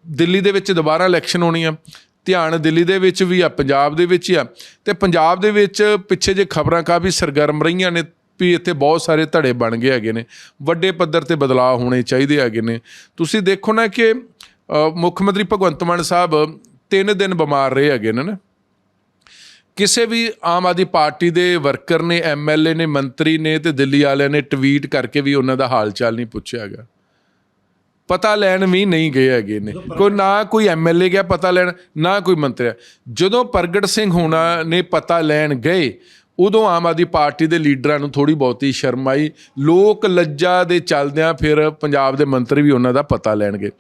Speaker 2: ਦਿੱਲੀ ਦੇ ਵਿੱਚ ਦੁਬਾਰਾ ਇਲੈਕਸ਼ਨ ਹੋਣੀ ਆ। ਧਿਆਨ ਦਿੱਲੀ ਦੇ ਵਿੱਚ ਵੀ ਆ, ਪੰਜਾਬ ਦੇ ਵਿੱਚ ਆ। ਤੇ ਪੰਜਾਬ ਦੇ ਵਿੱਚ ਪਿੱਛੇ ਜੇ ਖਬਰਾਂ ਕਾਫੀ ਸਰਗਰਮ ਰਹੀਆਂ ਨੇ ਵੀ ਇੱਥੇ ਬਹੁਤ ਸਾਰੇ ਧੜੇ ਬਣ ਗਏ ਹੈਗੇ ਨੇ। ਵੱਡੇ ਪੱਧਰ ਤੇ ਬਦਲਾਅ ਹੋਣੇ ਚਾਹੀਦੇ ਹੈਗੇ ਨੇ। ਤੁਸੀਂ ਦੇਖੋ ਨਾ ਕਿ ਮੁੱਖ ਮੰਤਰੀ ਭਗਵੰਤ ਮਾਨ ਸਾਹਿਬ ਤਿੰਨ ਦਿਨ ਬਿਮਾਰ ਰਹੇ ਹੈਗੇ ਨੇ ਨਾ। ਕਿਸੇ ਵੀ ਆਮ ਆਦਮੀ ਪਾਰਟੀ ਦੇ ਵਰਕਰ ਨੇ ਐਮਐਲਏ ਨੇ, ਮੰਤਰੀ ਨੇ ਤੇ ਦਿੱਲੀ ਵਾਲਿਆਂ ਨੇ ਟਵੀਟ ਕਰਕੇ ਵੀ ਉਹਨਾਂ ਦਾ ਹਾਲ ਚਾਲ ਨਹੀਂ ਪੁੱਛਿਆ ਹੈਗਾ। ਪਤਾ ਲੈਣ ਵੀ ਨਹੀਂ ਗਏ ਹੈਗੇ ਨੇ। ਕੋਈ ਨਾ ਕੋਈ ਐਮਐਲਏ ਗਿਆ, ਪਤਾ ਲੈਣ, ਨਾ ਕੋਈ ਮੰਤਰੀ ਜਦੋਂ ਪ੍ਰਗਟ ਸਿੰਘ ਹੋਣਾ ਨੇ ਪਤਾ ਲੈਣ ਗਏ ਉਦੋਂ ਆਮ ਆਦਮੀ ਪਾਰਟੀ ਦੇ ਲੀਡਰਾਂ ਨੂੰ ਥੋੜੀ ਬਹੁਤੀ ਸ਼ਰਮ ਆਈ। ਲੋਕ ਲੱਜਾ ਦੇ ਚੱਲਦਿਆਂ ਫਿਰ ਪੰਜਾਬ ਦੇ ਮੰਤਰੀ ਵੀ ਉਹਨਾਂ ਦਾ ਪਤਾ ਲੈਣਗੇ।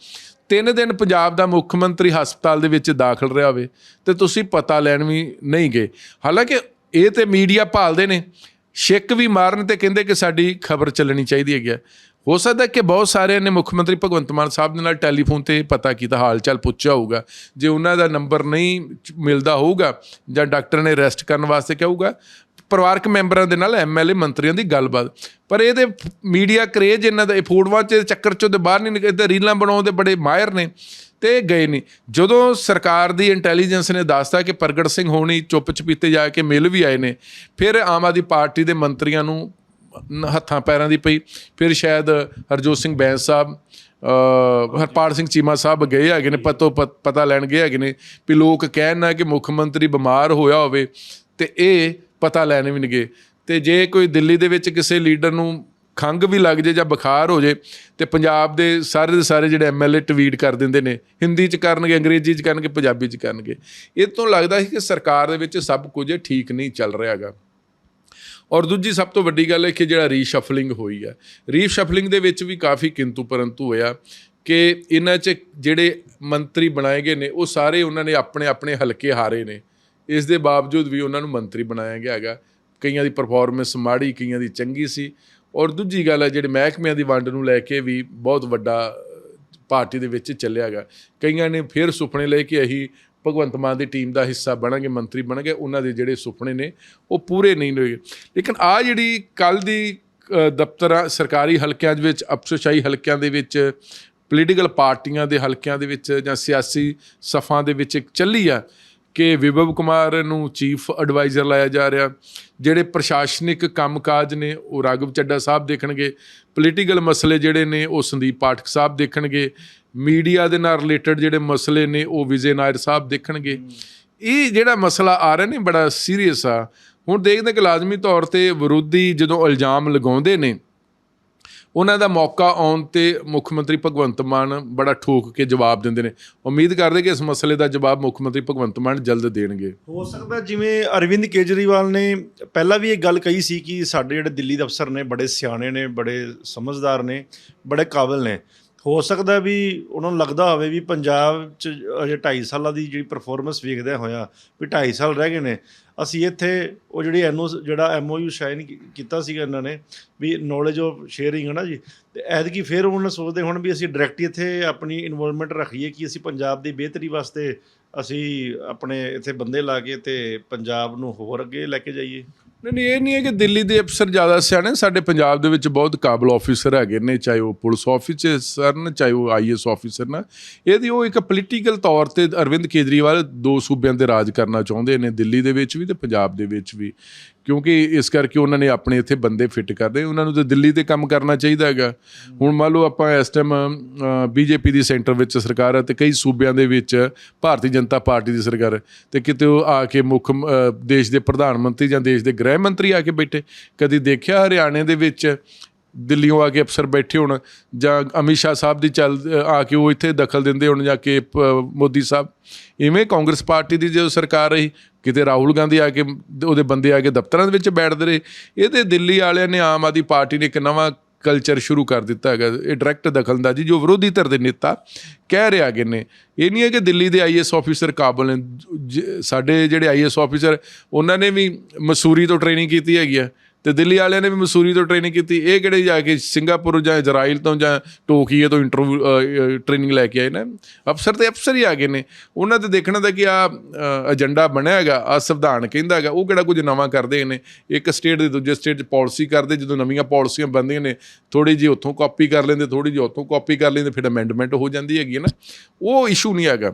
Speaker 2: ਤਿੰਨ ਦਿਨ ਪੰਜਾਬ ਦਾ ਮੁੱਖ ਮੰਤਰੀ ਹਸਪਤਾਲ ਦੇ ਵਿੱਚ ਦਾਖਲ ਰਿਹਾ ਹੋਵੇ ਤੇ ਤੁਸੀਂ ਪਤਾ ਲੈਣ ਵੀ ਨਹੀਂ ਗਏ। ਹਾਲਾਂਕਿ ਇਹ ਤੇ ਮੀਡੀਆ ਭਾਲਦੇ ਨੇ। ਛਿੱਕ ਵੀ ਮਾਰਨ ਤੇ ਕਹਿੰਦੇ ਕਿ ਸਾਡੀ ਖਬਰ ਚੱਲਣੀ ਚਾਹੀਦੀ ਹੈਗੀ ਹੋ ਸਕਦਾ ਕਿ ਬਹੁਤ ਸਾਰਿਆਂ ਨੇ ਮੁੱਖ ਮੰਤਰੀ ਭਗਵੰਤ ਮਾਨ ਸਾਹਿਬ ਦੇ ਨਾਲ ਟੈਲੀਫੋਨ ਤੇ ਪਤਾ ਕੀਤਾ ਹਾਲ ਚਾਲ ਪੁੱਛਿਆ ਹੋਊਗਾ। ਜੇ ਉਹਨਾਂ ਦਾ ਨੰਬਰ ਨਹੀਂ ਮਿਲਦਾ ਹੋਊਗਾ ਜਾਂ ਡਾਕਟਰ ਨੇ ਰੈਸਟ ਕਰਨ ਵਾਸਤੇ ਕਹੂਗਾ ਪਰਿਵਾਰਕ ਮੈਂਬਰਾਂ ਦੇ ਨਾਲ ਐਮਐਲਏ ਮੰਤਰੀਆਂ ਦੀ ਗੱਲਬਾਤ। ਪਰ ਇਹਦੇ ਮੀਡੀਆ ਕਰੇਜ ਇਹਨਾਂ ਦਾ, ਇਹ ਫੋਟੋਆਂ ਚ, ਚੱਕਰ ਚੋਂ ਦੇ ਬਾਹਰ ਨਹੀਂ ਨਿਕਲਦੇ ਰੀਲਾਂ ਬਣਾਉਣ ਦੇ ਬੜੇ ਮਾਹਿਰ ਨੇ ਤੇ ਗਏ ਨਹੀਂ। ਜਦੋਂ ਸਰਕਾਰ ਦੀ ਇੰਟੈਲੀਜੈਂਸ ਨੇ ਦੱਸਤਾ ਕਿ ਪ੍ਰਗਟ ਸਿੰਘ ਹੋਣੀ ਚੁੱਪ ਚਪੀਤੇ ਜਾ ਕੇ ਮਿਲ ਵੀ ਆਏ ਨੇ, ਫਿਰ ਆਮ ਆਦਮੀ ਪਾਰਟੀ ਦੇ ਮੰਤਰੀਆਂ ਨੂੰ ਹੱਥਾਂ ਪੈਰਾਂ ਦੀ ਪਈ। ਫਿਰ ਸ਼ਾਇਦ ਹਰਜੋਤ ਸਿੰਘ ਬੈਂਸ ਸਾਹਿਬ ਹਰਪਾਲ ਸਿੰਘ ਚੀਮਾ ਸਾਹਿਬ ਗਏ ਹੈਗੇ ਨੇ, ਪਤੋ ਪਤ- ਪਤਾ ਲੈਣ ਗਏ ਹੈਗੇ ਨੇ ਵੀ ਲੋਕ ਕਹਿਣ ਨਾ ਕਿ ਮੁੱਖ ਮੰਤਰੀ ਬਿਮਾਰ ਹੋਇਆ ਹੋਵੇ ਤੇ ਇਹ ਪਤਾ ਲੈਣ ਵੀ ਨਹੀਂ ਗਏ। ਤੇ ਜੇ ਕੋਈ ਦਿੱਲੀ ਦੇ ਵਿੱਚ ਕਿਸੇ ਲੀਡਰ ਨੂੰ ਖੰਘ ਵੀ ਲੱਗ ਜੇ ਜਾਂ ਬੁਖਾਰ ਹੋ ਜੇ ਤੇ ਪੰਜਾਬ ਦੇ ਸਾਰੇ ਦੇ ਸਾਰੇ ਜਿਹੜੇ ਐਮਐਲਏ ਟਵੀਟ ਕਰ ਦਿੰਦੇ ਨੇ, ਹਿੰਦੀ ਚ ਕਰਨਗੇ, ਅੰਗਰੇਜ਼ੀ ਚ ਕਰਨਗੇ, ਪੰਜਾਬੀ ਚ ਕਰਨਗੇ, ਇਹ ਤੋਂ ਲੱਗਦਾ ਸੀ ਕਿ ਸਰਕਾਰ ਦੇ ਵਿੱਚ ਸਭ ਕੁਝ ਠੀਕ ਨਹੀਂ ਚੱਲ ਰਿਹਾ ਹੈਗਾ। ਔਰ ਦੂਜੀ ਸਭ ਤੋਂ ਵੱਡੀ ਗੱਲ ਹੈ ਕਿ ਜਿਹੜਾ ਰੀਸ਼ਫਲਿੰਗ ਹੋਈ ਹੈ ਰੀਸ਼ਫਲਿੰਗ ਦੇ ਵਿੱਚ ਵੀ ਕਾਫੀ ਕਿੰਤੂ ਪਰੰਤੂ ਹੋਇਆ ਕਿ ਇਹਨਾਂ 'ਚ ਜਿਹੜੇ ਮੰਤਰੀ ਬਣਾਏ ਗਏ ਨੇ, ਉਹ ਸਾਰੇ ਉਹਨਾਂ ਨੇ ਆਪਣੇ ਆਪਣੇ ਹਲਕੇ ਹਾਰੇ ਨੇ। ਇਸ ਦੇ ਬਾਵਜੂਦ ਵੀ ਉਹਨਾਂ ਨੂੰ ਮੰਤਰੀ ਬਣਾਇਆ ਗਿਆ ਹੈਗਾ। ਕਈਆਂ ਦੀ ਪਰਫਾਰਮੈਂਸ ਮਾੜੀ, ਕਈਆਂ ਦੀ ਚੰਗੀ ਸੀ। ਔਰ ਦੂਜੀ ਗੱਲ ਹੈ, ਜਿਹੜੇ ਮਹਿਕਮਿਆਂ ਦੀ ਵੰਡ ਨੂੰ ਲੈ ਕੇ ਵੀ ਬਹੁਤ ਵੱਡਾ ਪਾਰਟੀ ਦੇ ਵਿੱਚ ਚੱਲਿਆ ਗਾ ਕਈਆਂ ਨੇ ਫਿਰ ਸੁਪਨੇ ਲਏ ਕਿ ਅਸੀਂ ਭਗਵੰਤ ਮਾਨ ਦੀ ਟੀਮ ਦਾ ਹਿੱਸਾ ਬਣਾਂਗੇ ਮੰਤਰੀ ਬਣਾਂਗੇ ਉਹਨਾਂ ਦੇ ਜਿਹੜੇ ਸੁਪਨੇ ਨੇ, ਉਹ ਪੂਰੇ ਨਹੀਂ ਹੋਏ। ਲੇਕਿਨ ਆ ਜਿਹੜੀ ਕੱਲ ਦੀ ਦਫ਼ਤਰਾਂ, ਸਰਕਾਰੀ ਹਲਕਿਆਂ ਦੇ ਵਿੱਚ, ਅਫਸਰਸ਼ਾਹੀ ਹਲਕਿਆਂ ਦੇ ਵਿੱਚ ਪੋਲੀਟੀਕਲ ਪਾਰਟੀਆਂ ਦੇ ਹਲਕਿਆਂ ਦੇ ਵਿੱਚ ਜਾਂ ਸਿਆਸੀ ਸਫਾਂ ਦੇ ਵਿੱਚ ਇੱਕ ਚੱਲੀ ਆ ਕਿ ਵਿਭਵ ਕੁਮਾਰ ਨੂੰ ਚੀਫ ਐਡਵਾਈਜ਼ਰ ਲਾਇਆ ਜਾ ਰਿਹਾ। ਜਿਹੜੇ ਪ੍ਰਸ਼ਾਸਨਿਕ ਕੰਮਕਾਜ ਨੇ, ਉਹ ਰਾਘਵ ਚੱਡਾ ਸਾਹਿਬ ਦੇਖਣਗੇ। ਪੋਲੀਟੀਕਲ ਮਸਲੇ ਜਿਹੜੇ ਨੇ, ਉਹ ਸੰਦੀਪ ਪਾਠਕ ਸਾਹਿਬ ਦੇਖਣਗੇ। ਮੀਡੀਆ ਦੇ ਨਾਲ ਰਿਲੇਟਡ ਜਿਹੜੇ ਮਸਲੇ ਨੇ, ਉਹ ਵਿਜੇ ਨਾਇਰ ਸਾਹਿਬ ਦੇਖਣਗੇ। ਇਹ ਜਿਹੜਾ ਮਸਲਾ ਆ ਰਿਹਾ ਨੇ, ਬੜਾ ਸੀਰੀਅਸ ਆ। ਹੁਣ ਦੇਖਦੇ ਕਿ ਲਾਜ਼ਮੀ ਤੌਰ ਤੇ ਵਿਰੋਧੀ ਜਦੋਂ ਇਲਜ਼ਾਮ ਲਗਾਉਂਦੇ ਨੇ, ਉਹਨਾਂ ਦਾ ਮੌਕਾ ਆਉਣ ਤੇ ਮੁੱਖ ਮੰਤਰੀ ਭਗਵੰਤ ਮਾਨ ਬੜਾ ਠੋਕ ਕੇ ਜਵਾਬ ਦਿੰਦੇ ਨੇ। ਉਮੀਦ ਕਰਦੇ ਕਿ ਇਸ ਮਸਲੇ ਦਾ ਜਵਾਬ ਮੁੱਖ ਮੰਤਰੀ ਭਗਵੰਤ ਮਾਨ ਜਲਦ ਦੇਣਗੇ।
Speaker 1: ਹੋ ਸਕਦਾ ਜਿਵੇਂ ਅਰਵਿੰਦ ਕੇਜਰੀਵਾਲ ਨੇ ਪਹਿਲਾਂ ਵੀ ਇਹ ਗੱਲ ਕਹੀ ਸੀ ਕਿ ਸਾਡੇ ਜਿਹੜੇ ਦਿੱਲੀ ਦੇ ਅਫਸਰ ਨੇ, ਬੜੇ ਸਿਆਣੇ ਨੇ, ਬੜੇ ਸਮਝਦਾਰ ਨੇ, ਬੜੇ ਕਾਬਿਲ ਨੇ। ਹੋ ਸਕਦਾ ਵੀ ਉਹਨਾਂ ਨੂੰ ਲੱਗਦਾ ਹੋਵੇ ਵੀ ਪੰਜਾਬ 'ਚ ਅਜੇ 2.5 ਸਾਲਾਂ ਦੀ ਜਿਹੜੀ ਪਰਫਾਰਮੈਂਸ ਵੇਖਦਿਆਂ ਹੋਇਆ ਵੀ 2.5 ਸਾਲ ਰਹਿ ਗਏ ਨੇ। ਅਸੀਂ ਇੱਥੇ ਉਹ ਜਿਹੜੀ ਐਨਓ ਜਿਹੜਾ ਐਮਓਯੂ ਸਾਈਨ ਕੀਤਾ ਸੀਗਾ ਇਹਨਾਂ ਨੇ ਵੀ ਨੌਲੇਜ ਆਫ ਸ਼ੇਅਰਿੰਗ ਹੈ ਨਾ ਜੀ। ਤੇ ਐਦਕੀ ਫਿਰ ਉਹਨਾਂ ਸੋਚਦੇ ਹੁਣ ਵੀ ਅਸੀਂ ਡਾਇਰੈਕਟ ਇੱਥੇ ਆਪਣੀ ਇਨਵੋਲਵਮੈਂਟ ਰੱਖੀਏ ਕਿ ਅਸੀਂ ਪੰਜਾਬ ਦੀ ਬਿਹਤਰੀ ਵਾਸਤੇ ਅਸੀਂ ਆਪਣੇ ਇੱਥੇ ਬੰਦੇ ਲਾ ਕੇ ਤੇ ਪੰਜਾਬ ਨੂੰ ਹੋਰ ਅੱਗੇ ਲੈ ਕੇ ਜਾਈਏ।
Speaker 2: ਨਹੀਂ ਨਹੀਂ, ਇਹ ਨਹੀਂ ਹੈ ਕਿ ਦਿੱਲੀ ਦੇ ਅਫਸਰ ਜ਼ਿਆਦਾ ਸਿਆਣੇ ਸਾਡੇ ਪੰਜਾਬ ਦੇ ਵਿੱਚ ਬਹੁਤ ਕਾਬਲ ਆਫੀਸਰ ਹੈਗੇ ਨੇ, ਚਾਹੇ ਉਹ ਪੁਲਿਸ ਆਫੀਸਰ ਨੇ, ਚਾਹੇ ਉਹ ਆਈਐਸ ਆਫੀਸਰ ਨੇ। ਇਹਦੀ ਉਹ ਇੱਕ ਪੋਲੀਟੀਕਲ ਤੌਰ ਤੇ ਅਰਵਿੰਦ ਕੇਜਰੀਵਾਲ ਦੋ ਸੂਬਿਆਂ ਦੇ ਰਾਜ ਕਰਨਾ ਚਾਹੁੰਦੇ ਨੇ, ਦਿੱਲੀ ਦੇ ਵਿੱਚ ਵੀ ਤੇ ਪੰਜਾਬ ਦੇ ਵਿੱਚ ਵੀ। ਕਿਉਂਕਿ ਇਸ ਕਰਕੇ ਉਹਨਾਂ ਨੇ ਆਪਣੇ ਇੱਥੇ ਬੰਦੇ ਫਿੱਟ ਕਰਦੇ ਉਹਨਾਂ ਨੂੰ ਤਾਂ ਦਿੱਲੀ ਤੇ ਕੰਮ ਕਰਨਾ ਚਾਹੀਦਾ ਹੈਗਾ। ਹੁਣ ਮੰਨ ਲਓ ਆਪਾਂ ਇਸ ਟਾਈਮ ਬੀਜੇਪੀ ਦੀ ਸੈਂਟਰ ਵਿੱਚ ਸਰਕਾਰ ਹੈ ਤੇ ਕਈ ਸੂਬਿਆਂ ਦੇ ਵਿੱਚ ਭਾਰਤੀ ਜਨਤਾ ਪਾਰਟੀ ਦੀ ਸਰਕਾਰ ਹੈ। ਤੇ ਕਿਤੇ ਉਹ ਆ ਕੇ ਮੁੱਖ ਦੇਸ਼ ਦੇ ਪ੍ਰਧਾਨ ਮੰਤਰੀ ਜਾਂ ਦੇਸ਼ ਦੇ ਗ੍ਰਹਿ ਮੰਤਰੀ ਆ ਕੇ ਬੈਠੇ। ਕਦੀ ਦੇਖਿਆ ਹਰਿਆਣੇ ਦੇ ਵਿੱਚ ਦਿੱਲੀੋਂ ਆ ਕੇ ਅਫਸਰ ਬੈਠੇ ਹੋਣ ਜਾਂ ਅਮਿਤ ਸ਼ਾਹ ਸਾਹਿਬ ਦੀ ਚੱਲ ਆ ਕੇ ਉਹ ਇੱਥੇ ਦਖਲ ਦਿੰਦੇ ਹੋਣ ਜਾਂ ਕੇ ਪ- ਮੋਦੀ ਸਾਹਿਬ। ਇਵੇਂ ਕਾਂਗਰਸ ਪਾਰਟੀ ਦੀ ਜਦੋਂ ਸਰਕਾਰ ਰਹੀ, ਕਿਤੇ ਰਾਹੁਲ ਗਾਂਧੀ ਆ ਕੇ ਉਹਦੇ ਬੰਦੇ ਆ ਕੇ ਦਫ਼ਤਰਾਂ ਦੇ ਵਿੱਚ ਬੈਠਦੇ ਰਹੇ। ਇਹਦੇ ਦਿੱਲੀ ਵਾਲਿਆਂ ਨੇ ਆਮ ਆਦਮੀ ਪਾਰਟੀ ਨੇ ਇੱਕ ਨਵਾਂ ਕਲਚਰ ਸ਼ੁਰੂ ਕਰ ਦਿੱਤਾ ਹੈਗਾ। ਇਹ ਡਾਇਰੈਕਟ ਦਖਲਅੰਦਾਜ਼ੀ, ਜੋ ਵਿਰੋਧੀ ਧਿਰ ਦੇ ਨੇਤਾ ਕਹਿ ਰਿਹਾ ਹੈਗੇ ਨੇ। ਇਹ ਨਹੀਂ ਹੈ ਕਿ ਦਿੱਲੀ ਦੇ ਆਈਐਸ ਆਫੀਸਰ ਕਾਬਲ ਨੇ, ਜ- ਸਾਡੇ ਜਿਹੜੇ ਆਈਐਸ ਆਫੀਸਰ, ਉਹਨਾਂ ਨੇ ਵੀ ਮਸੂਰੀ ਤੋਂ ਟ੍ਰੇਨਿੰਗ ਕੀਤੀ ਹੈਗੀ ਆ। ਤੇ ਦਿੱਲੀ ਵਾਲਿਆਂ ਨੇ ਵੀ ਮਸੂਰੀ ਤੋਂ ਟ੍ਰੇਨਿੰਗ ਕੀਤੀ। ਇਹ ਕਿਹੜੇ ਜਾ ਕੇ ਸਿੰਗਾਪੁਰ ਜਾਂ ਇਜ਼ਰਾਈਲ ਤੋਂ ਜਾਂ ਟੋਕੀਓ ਤੋਂ ਇੰਟਰਵਿਊ ਟ੍ਰੇਨਿੰਗ ਲੈ ਕੇ ਆਏ ਨਾ? ਅਫਸਰ ਤੇ ਅਫਸਰ ਹੀ ਆ ਗਏ ਨੇ। ਉਹਨਾਂ ਤੇ ਦੇਖਣਾ ਤਾਂ ਕਿ ਆ ਏਜੰਡਾ ਬਣਿਆ ਹੈਗਾ, ਆ ਸੰਵਿਧਾਨ ਕਹਿੰਦਾ ਹੈਗਾ, ਉਹ ਕਿਹੜਾ ਕੁਝ ਨਵਾਂ ਕਰਦੇ ਨੇ? ਇੱਕ ਸਟੇਟ ਦੇ ਦੂਜੇ ਸਟੇਟ 'ਚ ਪਾਲਿਸੀ ਕਰਦੇ, ਜਦੋਂ ਨਵੀਆਂ ਪਾਲਿਸੀਆਂ ਬਣਦੀਆਂ ਨੇ ਥੋੜੀ ਜਿਹੀ ਉੱਥੋਂ ਕਾਪੀ ਕਰ ਲੈਂਦੇ ਥੋੜੀ ਜਿਹੀ ਉੱਥੋਂ ਕਾਪੀ ਕਰ ਲੈਂਦੇ, ਫਿਰ ਅਮੈਂਡਮੈਂਟ ਹੋ ਜਾਂਦੀ ਹੈਗੀ ਹੈ ਨਾ। ਉਹ ਇਸ਼ੂ ਨਹੀਂ ਹੈਗਾ।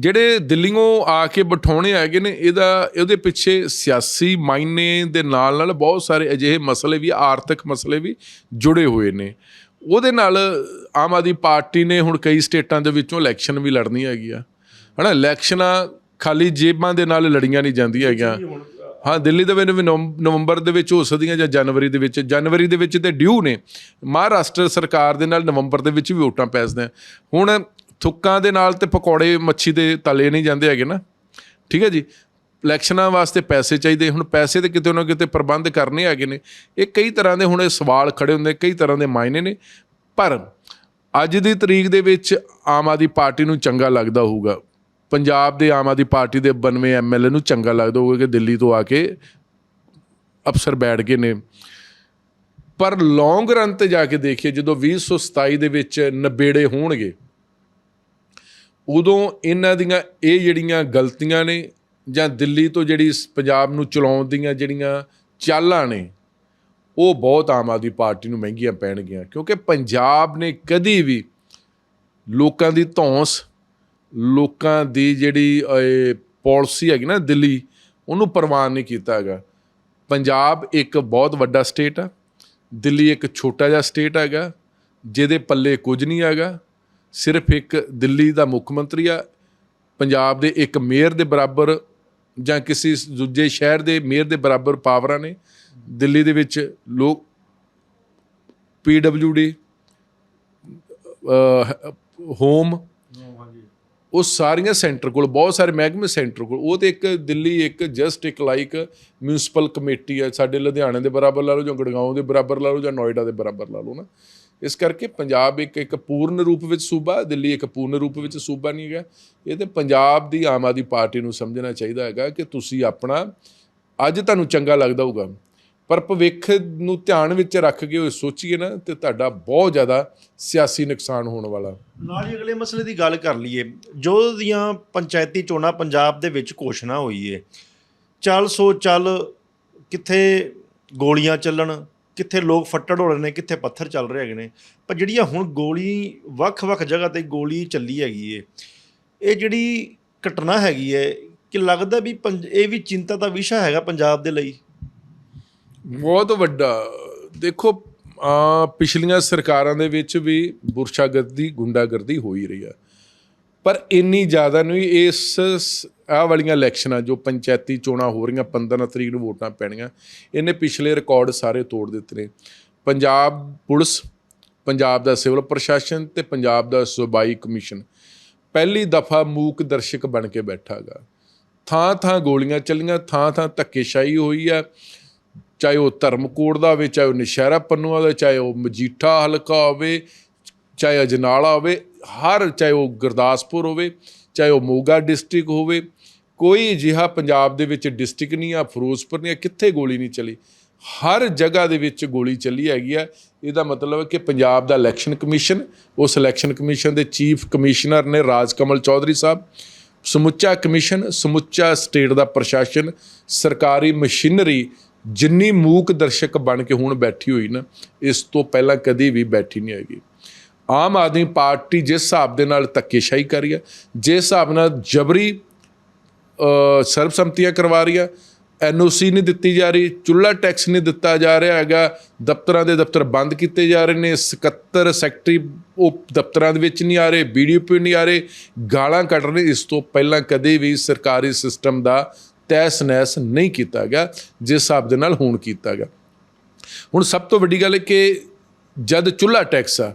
Speaker 2: ਜਿਹੜੇ ਦਿੱਲੀੋਂ ਆ ਕੇ ਬਿਠਾਉਣੇ ਹੈਗੇ ਨੇ ਇਹਦਾ ਇਹਦੇ ਪਿੱਛੇ ਸਿਆਸੀ ਮਾਇਨੇ ਦੇ ਨਾਲ ਨਾਲ ਬਹੁਤ ਸਾਰੇ ਅਜਿਹੇ ਮਸਲੇ ਵੀ ਆਰਥਿਕ ਮਸਲੇ ਵੀ ਜੁੜੇ ਹੋਏ ਨੇ। ਉਹਦੇ ਨਾਲ ਆਮ ਆਦਮੀ ਪਾਰਟੀ ਨੇ ਹੁਣ ਕਈ ਸਟੇਟਾਂ ਦੇ ਵਿੱਚੋਂ ਇਲੈਕਸ਼ਨ ਵੀ ਲੜਨੀ ਹੈਗੀ ਆ ਹਨਾ ਇਲੈਕਸ਼ਨਾਂ ਖਾਲੀ ਜੇਬਾਂ ਦੇ ਨਾਲ ਲੜੀਆਂ ਨਹੀਂ ਜਾਂਦੀਆਂ ਹੈਗੀਆਂ। ਹਾਂ ਦਿੱਲੀ ਦੇ ਵਿੱਚ ਨਵੰਬਰ ਦੇ ਵਿੱਚ ਹੋ ਸਕਦੀਆਂ ਜਾਂ ਜਨਵਰੀ ਦੇ ਵਿੱਚ ਜਨਵਰੀ ਦੇ ਵਿੱਚ ਤੇ ਡਿਊ ਨੇ। ਮਹਾਰਾਸ਼ਟਰ ਸਰਕਾਰ ਦੇ ਨਾਲ ਨਵੰਬਰ ਦੇ ਵਿੱਚ ਵੀ ਵੋਟਾਂ ਪੈਸਦੇ ਹੁਣ ਥੁੱਕਾਂ ਦੇ ਨਾਲ ਤੇ ਪਕੌੜੇ ਮੱਛੀ ਦੇ ਤਲੇ ਨਹੀਂ ਜਾਂਦੇ ਹੈਗੇ ਨਾ। ਠੀਕ ਹੈ ਜੀ? ਇਲੈਕਸ਼ਨਾਂ ਵਾਸਤੇ ਪੈਸੇ ਚਾਹੀਦੇ, ਹੁਣ ਪੈਸੇ ਤੇ ਕਿਤੇ ਨਾ ਕਿਤੇ ਪ੍ਰਬੰਧ ਕਰਨੇ ਹੈਗੇ ਨੇ। ਇਹ ਕਈ ਤਰ੍ਹਾਂ ਦੇ ਹੁਣ ਇਹ ਸਵਾਲ ਖੜੇ ਹੁੰਦੇ, ਕਈ ਤਰ੍ਹਾਂ ਦੇ ਮਾਇਨੇ ਨੇ। ਪਰ ਅੱਜ ਦੀ ਤਰੀਕ ਦੇ ਵਿੱਚ ਆਮ ਆਦਮੀ ਪਾਰਟੀ ਨੂੰ ਚੰਗਾ ਲੱਗਦਾ ਹੋਊਗਾ। ਪੰਜਾਬ ਦੇ ਆਮ ਆਦਮੀ ਪਾਰਟੀ ਦੇ 92 ਐਮਐਲਏ ਨੂੰ ਚੰਗਾ ਲੱਗਦਾ ਹੋਊਗਾ ਕਿ ਦਿੱਲੀ ਤੋਂ ਆ ਕੇ ਅਫਸਰ ਬੈਠ ਗਏ ਨੇ। ਪਰ ਲੌਂਗ ਰਨ ਤੇ ਜਾ ਕੇ ਦੇਖੀਏ, ਜਦੋਂ 2027 ਦੇ ਵਿੱਚ ਨਬੇੜੇ ਹੋਣਗੇ ਉਦੋਂ ਇਹਨਾਂ ਦੀਆਂ ਇਹ ਜਿਹੜੀਆਂ ਗਲਤੀਆਂ ਨੇ ਜਾਂ ਦਿੱਲੀ ਤੋਂ ਜਿਹੜੀ ਪੰਜਾਬ ਨੂੰ ਚਲਾਉਣ ਦੀਆਂ ਜਿਹੜੀਆਂ ਚਾਲਾਂ ਨੇ, ਉਹ ਬਹੁਤ ਆਮ ਆਦਮੀ ਪਾਰਟੀ ਨੂੰ ਮਹਿੰਗੀਆਂ ਪੈਣਗੀਆਂ। ਕਿਉਂਕਿ ਪੰਜਾਬ ਨੇ ਕਦੀ ਵੀ ਲੋਕਾਂ ਦੀ ਧੌਂਸ, ਲੋਕਾਂ ਦੀ ਜਿਹੜੀ ਪਾਲਿਸੀ ਹੈਗੀ ਨਾ ਦਿੱਲੀ, ਉਹਨੂੰ ਪ੍ਰਵਾਨ ਨਹੀਂ ਕੀਤਾ ਹੈਗਾ। ਪੰਜਾਬ ਇੱਕ ਬਹੁਤ ਵੱਡਾ ਸਟੇਟ ਆ। ਦਿੱਲੀ ਇੱਕ ਛੋਟਾ ਜਿਹਾ ਸਟੇਟ ਹੈਗਾ, ਜਿਹਦੇ ਪੱਲੇ ਕੁਝ ਨਹੀਂ ਹੈਗਾ। ਸਿਰਫ ਇੱਕ ਦਿੱਲੀ ਦਾ ਮੁੱਖ ਮੰਤਰੀ ਆ, ਪੰਜਾਬ ਦੇ ਇੱਕ ਮੇਅਰ ਦੇ ਬਰਾਬਰ ਜਾਂ ਕਿਸੇ ਦੂਜੇ ਸ਼ਹਿਰ ਦੇ ਮੇਅਰ ਦੇ ਬਰਾਬਰ ਪਾਵਰਾਂ ਨੇ, ਦਿੱਲੀ ਦੇ ਵਿੱਚ ਲੋਕ ਪੀਡਬਲਯੂਡੀ ਹੋਮ, ਉਹ ਸਾਰੀਆਂ ਸੈਂਟਰ ਕੋਲ, ਬਹੁਤ ਸਾਰੇ ਮਹਿਕਮੇ ਸੈਂਟਰ ਕੋਲ, ਉਹ ਤੇ ਇੱਕ ਦਿੱਲੀ ਇੱਕ ਜਸਟ ਇੱਕ ਲਾਈਕ ਮਿਊਨਿਸਪਲ ਕਮੇਟੀ ਹੈ ਸਾਡੇ ਲੁਧਿਆਣੇ ਦੇ ਬਰਾਬਰ ਲਾ ਲਓ ਜਾਂ ਗੁੜਗਾਉਂ ਦੇ ਬਰਾਬਰ ਲਾ ਲਓ ਜਾਂ ਨੋਇਡਾ ਦੇ ਬਰਾਬਰ ਲਾ ਲਓ ਨਾ। ਇਸ ਕਰਕੇ ਪੰਜਾਬ ਇੱਕ ਇੱਕ ਪੂਰਨ ਰੂਪ ਵਿੱਚ ਸੂਬਾ, ਦਿੱਲੀ ਇੱਕ ਪੂਰਨ ਰੂਪ ਵਿੱਚ ਸੂਬਾ ਨਹੀਂ ਹੈਗਾ। ਇਹ ਤੇ ਪੰਜਾਬ ਦੀ ਆਮ ਆਦਮੀ ਪਾਰਟੀ ਨੂੰ ਸਮਝਣਾ ਚਾਹੀਦਾ ਹੈਗਾ ਕਿ ਤੁਸੀਂ ਆਪਣਾ, ਅੱਜ ਤੁਹਾਨੂੰ ਚੰਗਾ ਲੱਗਦਾ ਹੋਊਗਾ, ਪਰ ਭਵਿੱਖ ਨੂੰ ਧਿਆਨ ਵਿੱਚ ਰੱਖ ਕੇ ਉਹ ਸੋਚੀਏ ਨਾ ਤੇ ਤੁਹਾਡਾ ਬਹੁਤ ਜ਼ਿਆਦਾ ਸਿਆਸੀ ਨੁਕਸਾਨ ਹੋਣ ਵਾਲਾ।
Speaker 1: ਨਾਲ ਹੀ ਅਗਲੇ ਮਸਲੇ ਦੀ ਗੱਲ ਕਰ ਲਈਏ, ਜੋ ਦੀਆਂ ਪੰਚਾਇਤੀ ਚੋਣਾਂ ਪੰਜਾਬ ਦੇ ਵਿੱਚ ਘੋਸ਼ਣਾ ਹੋਈ ਏ, ਚੱਲ ਸੋ ਚੱਲ ਕਿੱਥੇ ਗੋਲੀਆਂ ਚੱਲਣ ਕਿੱਥੇ ਲੋਕ ਫੱਟੜ ਹੋ ਰਹੇ ਨੇ, ਕਿੱਥੇ ਪੱਥਰ ਚੱਲ ਰਹੇ ਹੈਗੇ ਨੇ। ਪਰ ਜਿਹੜੀਆਂ ਹੁਣ ਗੋਲੀ, ਵੱਖ-ਵੱਖ ਜਗ੍ਹਾ ਤੇ ਗੋਲੀ ਚੱਲੀ ਹੈਗੀ ਏ, ਇਹ ਜਿਹੜੀ ਘਟਨਾ ਹੈਗੀ ਏ, ਕਿ ਲੱਗਦਾ ਵੀ ਪੰਜ- ਇਹ ਵੀ ਚਿੰਤਾ ਦਾ ਵਿਸ਼ਾ ਹੈਗਾ ਪੰਜਾਬ ਦੇ ਲਈ?
Speaker 2: ਬਹੁਤ ਵੱਡਾ। ਦੇਖੋ ਪਿਛਲੀਆਂ ਸਰਕਾਰਾਂ ਦੇ ਵਿੱਚ ਵੀ ਬੁਰਸ਼ਾਗਰਦੀ, ਗੁੰਡਾਗਰਦੀ ਹੋ ਹੀ ਰਹੀ ਆ। ਪਰ ਇੰਨੀ ਜ਼ਿਆਦਾ ਨਹੀਂ ਇਸ ਆਹ ਵਾਲੀਆਂ ਇਲੈਕਸ਼ਨਾਂ ਜੋ ਪੰਚਾਇਤੀ ਚੋਣਾਂ ਹੋ ਰਹੀਆਂ 15 ਤਰੀਕ ਨੂੰ ਵੋਟਾਂ ਪੈਣੀਆਂ, ਇਹਨੇ ਪਿਛਲੇ ਰਿਕਾਰਡ ਸਾਰੇ ਤੋੜ ਦਿੱਤੇ ਨੇ। ਪੰਜਾਬ ਪੁਲਿਸ, ਪੰਜਾਬ ਦਾ ਸਿਵਲ ਪ੍ਰਸ਼ਾਸਨ ਤੇ ਪੰਜਾਬ ਦਾ ਸੂਬਾਈ ਕਮਿਸ਼ਨ ਪਹਿਲੀ ਦਫਾ ਮੂਕ ਦਰਸ਼ਕ ਬਣ ਕੇ ਬੈਠਾਗਾ ਥਾਂ ਥਾਂ ਗੋਲੀਆਂ ਚੱਲੀਆਂ, ਥਾਂ ਥਾਂ ਧੱਕੇਸ਼ਾਹੀ ਹੋਈ ਆ। ਚਾਹੇ ਉਹ ਧਰਮਕੋਟ ਦਾ ਹੋਵੇ, ਚਾਹੇ ਉਹ ਨਸ਼ਹਿਰਾ ਪੰਨੂਆ ਦਾ ਚਾਹੇ ਉਹ ਮਜੀਠਾ ਹਲਕਾ ਹੋਵੇ, ਚਾਹੇ ਅਜਨਾਲਾ ਹੋਵੇ ਹਰ, ਚਾਹੇ ਉਹ ਗੁਰਦਾਸਪੁਰ ਹੋਵੇ, ਚਾਹੇ ਉਹ ਮੋਗਾ ਡਿਸਟ੍ਰਿਕਟ ਹੋਵੇ, ਕੋਈ ਅਜਿਹਾ ਪੰਜਾਬ ਦੇ ਵਿੱਚ ਡਿਸਟ੍ਰਿਕਟ ਨਹੀਂ ਆ, ਫਿਰੋਜ਼ਪੁਰ ਨਹੀਂ ਆ, ਕਿੱਥੇ ਗੋਲੀ ਨਹੀਂ ਚਲੀ। ਹਰ ਜਗ੍ਹਾ ਦੇ ਵਿੱਚ ਗੋਲੀ ਚੱਲੀ ਹੈਗੀ ਆ। ਇਹਦਾ ਮਤਲਬ ਹੈ ਕਿ ਪੰਜਾਬ ਦਾ ਇਲੈਕਸ਼ਨ ਕਮਿਸ਼ਨ, ਉਸ ਇਲੈਕਸ਼ਨ ਕਮਿਸ਼ਨ ਦੇ ਚੀਫ ਕਮਿਸ਼ਨਰ ਨੇ ਰਾਜ ਕਮਲ ਚੌਧਰੀ ਸਾਹਿਬ, ਸਮੁੱਚਾ ਕਮਿਸ਼ਨ, ਸਮੁੱਚਾ ਸਟੇਟ ਦਾ ਪ੍ਰਸ਼ਾਸਨ, ਸਰਕਾਰੀ ਮਸ਼ੀਨਰੀ, ਜਿੰਨੀ ਮੂਕ ਦਰਸ਼ਕ ਬਣ ਕੇ ਹੁਣ ਬੈਠੀ ਹੋਈ ਨਾ, ਇਸ ਤੋਂ ਪਹਿਲਾਂ ਕਦੀ ਵੀ ਬੈਠੀ ਨਹੀਂ ਹੈਗੀ। ਆਮ ਆਦਮੀ ਪਾਰਟੀ ਜਿਸ ਹਿਸਾਬ ਦੇ ਨਾਲ ਧੱਕੇਸ਼ਾਹੀ ਕਰ ਰਹੀ ਹੈ, ਜਿਸ ਹਿਸਾਬ ਨਾਲ ਜਬਰੀ ਸਰਬਸੰਮਤੀਆਂ ਕਰਵਾ ਰਹੀ ਆ ਐਨਓਸੀ ਨਹੀਂ ਦਿੱਤੀ ਜਾ ਰਹੀ ਚੁੱਲਾ ਟੈਕਸ ਨਹੀਂ ਦਿੱਤਾ ਜਾ ਰਿਹਾ ਹੈਗਾ, ਦਫ਼ਤਰਾਂ ਦੇ ਦਫ਼ਤਰ ਬੰਦ ਕੀਤੇ ਜਾ ਰਹੇ ਨੇ, ਸਕੱਤਰ ਸੈਕਟਰੀ ਉਹ ਦਫ਼ਤਰਾਂ ਦੇ ਵਿੱਚ ਨਹੀਂ ਆ ਰਹੇ ਬੀਡੀਪੀ ਨਹੀਂ ਆ ਰਹੇ, ਗਾਲਾਂ ਕੱਢ ਰਹੇ ਇਸ ਤੋਂ ਪਹਿਲਾਂ ਕਦੇ ਵੀ ਸਰਕਾਰੀ ਸਿਸਟਮ ਦਾ ਤੈਸ ਨੈਸ ਨਹੀਂ ਕੀਤਾ ਗਿਆ, ਜਿਸ ਹਿਸਾਬ ਦੇ ਨਾਲ ਹੁਣ ਕੀਤਾ ਗਿਆ। ਹੁਣ ਸਭ ਤੋਂ ਵੱਡੀ ਗੱਲ ਹੈ ਕਿ ਜਦ ਚੁੱਲਾ ਟੈਕਸ ਆ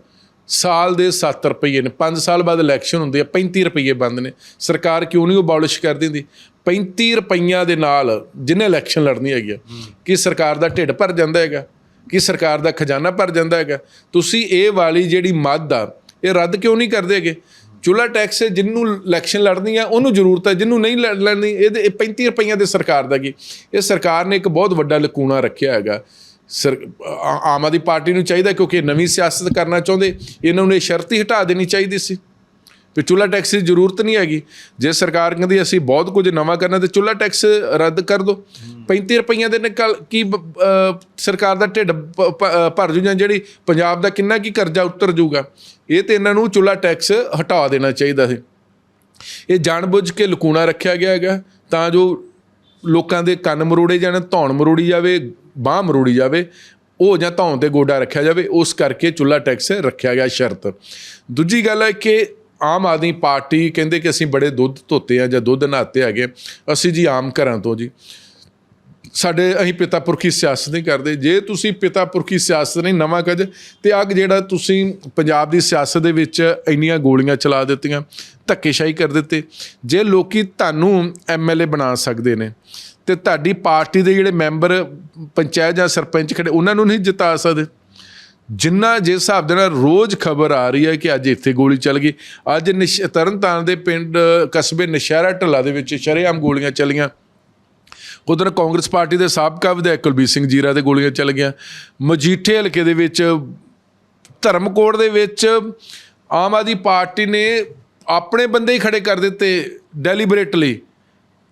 Speaker 2: ਸਾਲ ਦੇ 7 ਰੁਪਏ ਨੇ। 5 ਸਾਲ ਬਾਅਦ ਇਲੈਕਸ਼ਨ ਹੁੰਦੀ ਆ 35 ਰੁਪਏ ਬੰਦ ਨੇ। ਸਰਕਾਰ ਕਿਉਂ ਨਹੀਂ ਉਹ ਅਬੋਲਿਸ਼ ਕਰ ਦਿੰਦੀ? 35 ਰੁਪਈਆਂ ਦੇ ਨਾਲ ਜਿਹਨੇ ਇਲੈਕਸ਼ਨ ਲੜਨੀ ਹੈਗੀ ਕਿ ਸਰਕਾਰ ਦਾ ਢਿੱਡ ਭਰ ਜਾਂਦਾ ਹੈਗਾ, ਕਿ ਸਰਕਾਰ ਦਾ ਖਜ਼ਾਨਾ ਭਰ ਜਾਂਦਾ ਹੈਗਾ। ਤੁਸੀਂ ਇਹ ਵਾਲੀ ਜਿਹੜੀ ਮੱਦ ਆ, ਇਹ ਰੱਦ ਕਿਉਂ ਨਹੀਂ ਕਰਦੇ ਹੈਗੇ? ਚੁੱਲਾ ਟੈਕਸ ਜਿਹਨੂੰ ਇਲੈਕਸ਼ਨ ਲੜਨੀ ਆ, ਉਹਨੂੰ ਜ਼ਰੂਰਤ ਹੈ, ਜਿਹਨੂੰ ਨਹੀਂ ਲੜ- ਲੜਨੀ ਇਹਦੇ ਇਹ 35 ਰੁਪਈਆਂ ਦੇ ਸਰਕਾਰ ਦਾ ਕੀ? ਇਹ ਸਰਕਾਰ ਨੇ ਇੱਕ ਬਹੁਤ ਵੱਡਾ ਲਕੂਣਾ ਰੱਖਿਆ ਹੈਗਾ। ਆਮ ਆਦਮੀ ਪਾਰਟੀ ਨੂੰ ਚਾਹੀਦਾ ਕਿਉਂਕਿ ਇਹ ਨਵੀਂ ਸਿਆਸਤ ਕਰਨਾ ਚਾਹੁੰਦੇ, ਇਹਨਾਂ ਨੂੰ ਇਹ ਸ਼ਰਤ ਹੀ ਹਟਾ ਦੇਣੀ ਚਾਹੀਦੀ ਸੀ। ਵੀ ਚੁੱਲਾ ਟੈਕਸ ਦੀ ਜ਼ਰੂਰਤ ਨਹੀਂ ਹੈਗੀ। ਜੇ ਸਰਕਾਰ ਕਹਿੰਦੀ ਅਸੀਂ ਬਹੁਤ ਕੁਝ ਨਵਾਂ ਕਰਨਾ, ਤੇ ਚੁੱਲਾ ਟੈਕਸ ਰੱਦ ਕਰ ਦਿਓ 35 ਰੁਪਈਆਂ ਦੇ ਨਿਕਲ, ਕੀ ਸਰਕਾਰ ਦਾ ਢਿੱਡ ਪ- ਪ- ਭਰ ਜੂ ਜਾਂ ਜਿਹੜੀ ਪੰਜਾਬ ਦਾ ਕਿੰਨਾ ਕੀ ਕਰਜ਼ਾ ਉਤਰ ਜੂਗਾ। ਇਹ ਤੇ ਇਹਨਾਂ ਨੂੰ ਚੁੱਲਾ ਟੈਕਸ ਹਟਾ ਦੇਣਾ ਚਾਹੀਦਾ ਸੀ ਇਹ ਜਾਣਬੁੱਝ ਕੇ ਲਕੂਣਾ ਰੱਖਿਆ ਗਿਆ ਹੈਗਾ, ਤਾਂ ਜੋ ਲੋਕਾਂ ਦੇ ਕੰਨ ਮਰੋੜੇ ਜਾਣ, ਧੌਣ ਮਰੋੜੀ ਜਾਵੇ ਬਾਹ ਮਰੋੜੀ ਜਾਵੇ, ਉਹ ਜਾਂ ਧੌਣ ਤੇ ਗੋਡਾ ਰੱਖਿਆ ਜਾਵੇ, ਉਸ ਕਰਕੇ ਚੁੱਲਾ ਟੈਕਸ ਰੱਖਿਆ ਗਿਆ ਸ਼ਰਤ। ਦੂਜੀ ਗੱਲ ਹੈ ਕਿ ਆਮ ਆਦਮੀ ਪਾਰਟੀ ਕਹਿੰਦੇ ਕਿ ਅਸੀਂ ਬੜੇ ਦੁੱਧ ਧੋਤੇ ਆ ਜਾਂ ਦੁੱਧ ਨਹਾਤੇ ਹੈਗੇ, ਅਸੀਂ ਜੀ ਆਮ ਘਰਾਂ ਤੋਂ ਜੀ। ਸਾਡੇ ਅਸੀਂ ਪਿਤਾ ਪੁਰਖੀ ਸਿਆਸਤ ਨਹੀਂ ਕਰਦੇ। ਜੇ ਤੁਸੀਂ ਪਿਤਾ ਪੁਰਖੀ ਸਿਆਸਤ ਨਹੀਂ, ਨਵਾਂ ਕੁਝ ਤੇ ਅੱਗ ਜਿਹੜਾ ਤੁਸੀਂ ਪੰਜਾਬ ਦੀ ਸਿਆਸਤ ਦੇ ਵਿੱਚ ਇੰਨੀਆਂ ਗੋਲੀਆਂ ਚਲਾ ਦਿੱਤੀਆਂ, ਧੱਕੇਸ਼ਾਹੀ ਕਰ ਦਿੱਤੇ, ਜੇ ਲੋਕੀ ਤੁਹਾਨੂੰ ਐਮਐਲਏ ਬਣਾ ਸਕਦੇ ਨੇ ਤੇ ਤੁਹਾਡੀ ਪਾਰਟੀ ਦੇ ਜਿਹੜੇ ਮੈਂਬਰ, ਪੰਚਾਇਤ ਜਾਂ ਸਰਪੰਚ ਖੜੇ, ਉਹਨਾਂ ਨੂੰ ਨਹੀਂ ਜਿਤਾ ਸਕਦੇ। ਜਿੰਨਾ ਜਿਸ ਹਿਸਾਬ ਦੇ ਨਾਲ ਰੋਜ਼ ਖਬਰ ਆ ਰਹੀ ਹੈ ਕਿ ਅੱਜ ਇੱਥੇ ਗੋਲੀ ਚੱਲ ਗਈ, ਅੱਜ ਨਿਸ਼, ਤਰਨਤਾਰਨ ਦੇ ਪਿੰਡ, ਕਸਬੇ ਨਸ਼ਹਿਰਾ ਢੱਲਾ ਦੇ ਵਿੱਚ ਸ਼ਰੇਆਮ ਗੋਲੀਆਂ ਚੱਲੀਆਂ। ਉਧਰ ਕਾਂਗਰਸ ਪਾਰਟੀ ਦੇ ਸਾਬਕਾ ਵਿਧਾਇਕ ਕੁਲਬੀਰ ਸਿੰਘ ਜੀਰਾ ਦੇ ਗੋਲੀਆਂ ਚੱਲ ਗਈਆਂ। ਮਜੀਠੇ ਹਲਕੇ ਦੇ ਵਿੱਚ, ਧਰਮਕੋਟ ਦੇ ਵਿੱਚ ਆਮ ਆਦਮੀ ਪਾਰਟੀ ਨੇ ਆਪਣੇ ਬੰਦੇ ਹੀ ਖੜੇ ਕਰ ਦਿੱਤੇ ਡੈਲੀਬਰੇਟਲੀ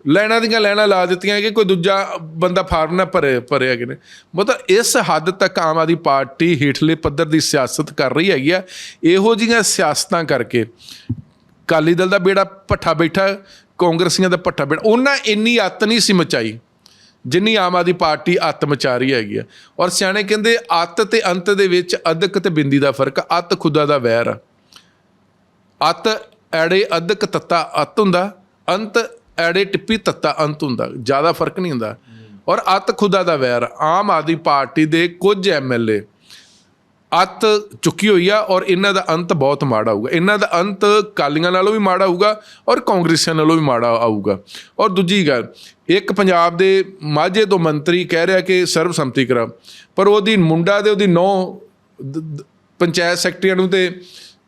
Speaker 2: ਲੈਣਾ ਦੀਆਂ ਲੈਣਾ ਲਾ ਦਿੱਤੀਆਂ ਕਿ ਕੋਈ ਦੂਜਾ ਬੰਦਾ ਫਾਰਮ ਨਾ ਭਰੇ ਭਰੇ ਹੈਗੇ ਨੇ। ਮਤਲਬ ਇਸ ਹੱਦ ਤੱਕ ਆਮ ਆਦਮੀ ਪਾਰਟੀ ਹੇਠਲੇ ਪੱਧਰ ਦੀ ਸਿਆਸਤ ਕਰ ਰਹੀ ਹੈਗੀ ਆ। ਇਹੋ ਜਿਹੀਆਂ ਸਿਆਸਤਾਂ ਕਰਕੇ ਕਾਲੀ ਦਲ ਦਾ ਬੇੜਾ ਪੱਠਾ ਬੈਠਾ, ਕਾਂਗਰਸੀਆਂ ਦਾ ਪੱਠਾ ਬੈਠਾ, ਉਹਨਾਂ ਇੰਨੀ ਅੱਤ ਨਹੀਂ ਸੀ ਮਚਾਈ, ਜਿੰਨੀ ਆਮ ਆਦਮੀ ਪਾਰਟੀ ਅੱਤ ਮਚਾ ਰਹੀ ਹੈਗੀ ਆ। ਔਰ ਸਿਆਣੇ ਕਹਿੰਦੇ ਅੱਤ ਤੇ ਅੰਤ ਦੇ ਵਿੱਚ ਅਦਕ ਤੇ ਬਿੰਦੀ ਦਾ ਫ਼ਰਕ, ਅੱਤ ਖੁਦਾ ਦਾ ਵੈਰ ਆ। ਅੱਤ ਐੜੇ ਅਦਕ ਤੱਤਾ ਅੱਤ ਹੁੰਦਾ, ਅੰਤ ਐੜੇ ਟਿੱਪੀ ਤੱਤਾ ਅੰਤ ਹੁੰਦਾ, ਜ਼ਿਆਦਾ ਫ਼ਰਕ ਨਹੀਂ ਹੁੰਦਾ। ਔਰ ਅੱਤ ਖੁਦਾ ਦਾ ਵੈਰ, ਆਮ ਆਦਮੀ ਪਾਰਟੀ ਦੇ ਕੁਝ ਐਮਐਲਏ ਅੱਤ ਚੁੱਕੀ ਹੋਈ ਆ ਔਰ ਇਹਨਾਂ ਦਾ ਅੰਤ ਬਹੁਤ ਮਾੜਾ ਹੋਊਗਾ। ਇਹਨਾਂ ਦਾ ਅੰਤ ਕਾਲੀਆਂ ਨਾਲੋਂ ਵੀ ਮਾੜਾ ਹੋਊਗਾ ਔਰ ਕਾਂਗਰਸੀਆਂ ਨਾਲੋਂ ਵੀ ਮਾੜਾ ਆਊਗਾ। ਔਰ ਦੂਜੀ ਗੱਲ, ਇੱਕ ਪੰਜਾਬ ਦੇ ਮਾਝੇ ਤੋਂ ਮੰਤਰੀ ਕਹਿ ਰਿਹਾ ਕਿ ਸਰਬਸੰਮਤੀ ਕਰਾ, ਪਰ ਉਹਦੀ ਮੁੰਡਾ ਤੇ ਉਹਦੀ ਨੌ ਪੰਚਾਇਤ ਸੈਕਟਰੀਆਂ ਨੂੰ ਤੇ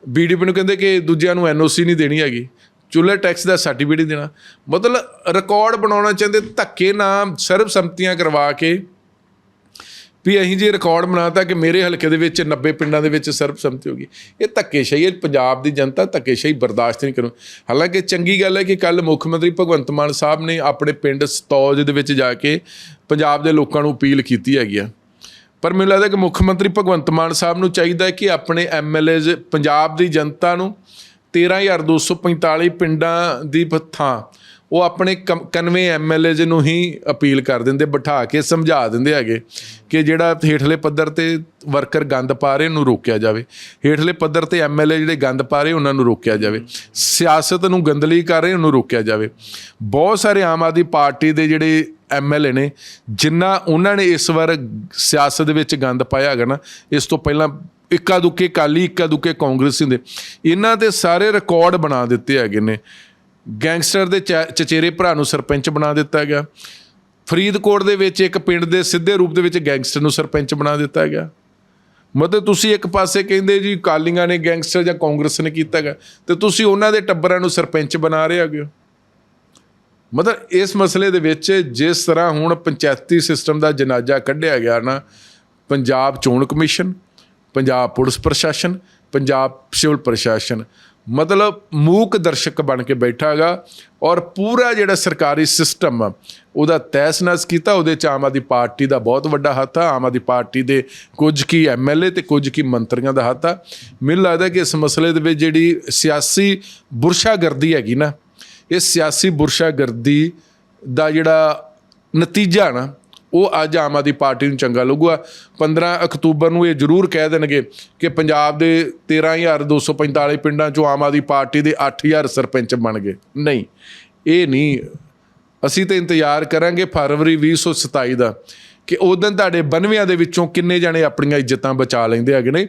Speaker 2: ਬੀਡੀਪੀ ਨੂੰ ਕਹਿੰਦੇ ਕਿ ਦੂਜਿਆਂ ਨੂੰ ਐਨਓਸੀ ਨਹੀਂ ਦੇਣੀ ਹੈਗੀ। ਚੁੱਲ੍ਹੇ ਟੈਕਸ ਦਾ ਸਰਟੀਫਿਕੇਟ ਨਹੀਂ ਦੇਣਾ। ਮਤਲਬ ਰਿਕਾਰਡ ਬਣਾਉਣਾ ਚਾਹੁੰਦੇ, ਧੱਕੇ ਨਾਲ ਸਰਬਸੰਮਤੀਆਂ ਕਰਵਾ ਕੇ ਵੀ ਅਸੀਂ ਜੇ ਰਿਕਾਰਡ ਬਣਾਤਾ ਕਿ ਮੇਰੇ ਹਲਕੇ ਦੇ ਵਿੱਚ 90 ਪਿੰਡਾਂ ਦੇ ਵਿੱਚ ਸਰਬਸੰਮਤੀ ਹੋ ਗਈ। ਇਹ ਧੱਕੇਸ਼ਾਹੀ ਹੈ, ਪੰਜਾਬ ਦੀ ਜਨਤਾ ਧੱਕੇਸ਼ਾਹੀ ਬਰਦਾਸ਼ਤ ਨਹੀਂ ਕਰੂ। ਹਾਲਾਂਕਿ ਚੰਗੀ ਗੱਲ ਹੈ ਕਿ ਕੱਲ ਮੁੱਖ ਮੰਤਰੀ ਭਗਵੰਤ ਮਾਨ ਸਾਹਿਬ ਨੇ ਆਪਣੇ ਪਿੰਡ ਸਤੌਜ ਦੇ ਵਿੱਚ ਜਾ ਕੇ ਪੰਜਾਬ ਦੇ ਲੋਕਾਂ ਨੂੰ ਅਪੀਲ ਕੀਤੀ ਹੈਗੀ ਆ। ਪਰ ਮੈਨੂੰ ਲੱਗਦਾ ਕਿ ਮੁੱਖ ਮੰਤਰੀ ਭਗਵੰਤ ਮਾਨ ਸਾਹਿਬ ਨੂੰ ਚਾਹੀਦਾ ਹੈ ਕਿ ਆਪਣੇ ਐਮਐਲਏਜ਼ ਪੰਜਾਬ ਦੀ ਜਨਤਾ ਨੂੰ 13245 ਪਿੰਡਾਂ ਦੀ ਪ- ਥਾਂ। ਉਹ ਆਪਣੇ 91 ਐਮਐਲਏਜ਼ ਨੂੰ ਹੀ ਅਪੀਲ ਕਰ ਦਿੰਦੇ, ਬਿਠਾ ਕੇ, ਸਮਝਾ ਦਿੰਦੇ ਹੈਗੇ ਕਿ ਜਿਹੜਾ ਹੇਠਲੇ ਪੱਧਰ ਤੇ ਵਰਕਰ ਗੰਦ ਪਾ ਰਹੇ, ਉਹਨੂੰ ਰੋਕਿਆ ਜਾਵੇ। ਹੇਠਲੇ ਪੱਧਰ ਤੇ ਐਮਐਲਏ ਜਿਹੜੇ ਗੰਦ ਪਾ ਰਹੇ, ਉਹਨਾਂ ਨੂੰ ਰੋਕਿਆ ਜਾਵੇ। ਸਿਆਸਤ ਨੂੰ ਗੰਦਲੀ ਕਰ ਰਹੇ, ਉਹਨੂੰ ਰੋਕਿਆ ਜਾਵੇ। ਬਹੁਤ ਸਾਰੇ ਆਮ ਆਦਮੀ ਪਾਰਟੀ ਦੇ ਜਿਹੜੇ ਐਮਐਲਏ ਨੇ, ਜਿੰਨਾ ਉਹਨਾਂ ਨੇ ਇਸ ਵਾਰ ਸਿਆਸਤ ਦੇ ਵਿੱਚ ਗੰਦ ਪਾਇਆ ਹੈਗਾ ਨਾ, ਇਸ ਤੋਂ ਪਹਿਲਾਂ ਇੱਕਾ ਦੁੱਕੇ ਕਾਲੀ ਇੱਕਾ ਦੁੱਕੇ ਕਾਂਗਰਸੀ ਦੇ। ਇਹਨਾਂ ਦੇ ਸਾਰੇ ਰਿਕਾਰਡ ਬਣਾ ਦਿੱਤੇ ਹੈਗੇ ਨੇ। ਗੈਂਗਸਟਰ ਦੇ ਚੈ- ਚਚੇਰੇ ਭਰਾ ਨੂੰ ਸਰਪੰਚ ਬਣਾ ਦਿੱਤਾ ਗਿਆ। ਫਰੀਦਕੋਟ ਦੇ ਵਿੱਚ ਇੱਕ ਪਿੰਡ ਦੇ ਸਿੱਧੇ ਰੂਪ ਦੇ ਵਿੱਚ ਗੈਂਗਸਟਰ ਨੂੰ ਸਰਪੰਚ ਬਣਾ ਦਿੱਤਾ ਗਿਆ। ਮਤਲਬ ਤੁਸੀਂ ਇੱਕ ਪਾਸੇ ਕਹਿੰਦੇ ਜੀ ਕਾਲੀਆਂ ਨੇ ਗੈਂਗਸਟਰ ਜਾਂ ਕਾਂਗਰਸ ਨੇ ਕੀਤਾ ਹੈਗਾ, ਤੇ ਤੁਸੀਂ ਉਹਨਾਂ ਦੇ ਟੱਬਰਾਂ ਨੂੰ ਸਰਪੰਚ ਬਣਾ ਰਹੇ ਹੈਗੇ ਹੋ। ਮਤਲਬ ਇਸ ਮਸਲੇ ਦੇ ਵਿੱਚ ਜਿਸ ਤਰ੍ਹਾਂ ਹੁਣ ਪੰਚਾਇਤੀ ਸਿਸਟਮ ਦਾ ਜਨਾਜ਼ਾ ਕੱਢਿਆ ਗਿਆ ਨਾ, ਪੰਜਾਬ ਚੋਣ ਕਮਿਸ਼ਨ ਪੰਜਾਬ ਪੁਲਿਸ ਪ੍ਰਸ਼ਾਸਨ, ਪੰਜਾਬ ਸਿਵਲ ਪ੍ਰਸ਼ਾਸਨ। ਮਤਲਬ ਮੂਕ ਦਰਸ਼ਕ ਬਣ ਕੇ ਬੈਠਾ ਹੈਗਾ ਔਰ ਪੂਰਾ ਜਿਹੜਾ ਸਰਕਾਰੀ ਸਿਸਟਮ ਆ ਉਹਦਾ ਤਹਿਸ-ਨਸ ਕੀਤਾ, ਉਹਦੇ ਚ ਆਮ ਆਦਮੀ ਪਾਰਟੀ ਦਾ ਬਹੁਤ ਵੱਡਾ ਹੱਥ ਆ। ਆਮ ਆਦਮੀ ਪਾਰਟੀ ਦੇ ਕੁਝ ਕੀ ਐਮਐਲਏ ਤੇ ਕੁਝ ਕੀ ਮੰਤਰੀਆਂ ਦਾ ਹੱਥ ਆ। ਮੈਨੂੰ ਲੱਗਦਾ ਕਿ ਇਸ ਮਸਲੇ ਦੇ ਵਿੱਚ ਜਿਹੜੀ ਸਿਆਸੀ ਬੁਰਸ਼ਾਗਰਦੀ ਹੈਗੀ ਨਾ, ਇਹ ਸਿਆਸੀ ਬੁਰਸ਼ਾਗਰਦੀ ਦਾ ਜਿਹੜਾ ਨਤੀਜਾ ਨਾ ਉਹ ਅੱਜ ਆਮ ਆਦਮੀ ਪਾਰਟੀ ਨੂੰ ਚੰਗਾ ਲੱਗੂਗਾ। 15 ਅਕਤੂਬਰ ਨੂੰ ਇਹ ਜ਼ਰੂਰ ਕਹਿ ਦੇਣਗੇ ਕਿ ਪੰਜਾਬ ਦੇ 13245 ਪਿੰਡਾਂ ਚੋਂ ਆਮ ਆਦਮੀ ਪਾਰਟੀ ਦੇ 8000 ਸਰਪੰਚ ਬਣ ਗਏ। ਨਹੀਂ, ਇਹ ਨਹੀਂ। ਅਸੀਂ ਤਾਂ ਇੰਤਜ਼ਾਰ ਕਰਾਂਗੇ ਫਰਵਰੀ 2027 ਦਾ ਕਿ ਉਦੋਂ ਤੁਹਾਡੇ 92 ਦੇ ਵਿੱਚੋਂ ਕਿੰਨੇ ਜਾਣੇ ਆਪਣੀਆਂ ਇੱਜ਼ਤਾਂ ਬਚਾ ਲੈਂਦੇ ਹੈਗੇ ਨੇ।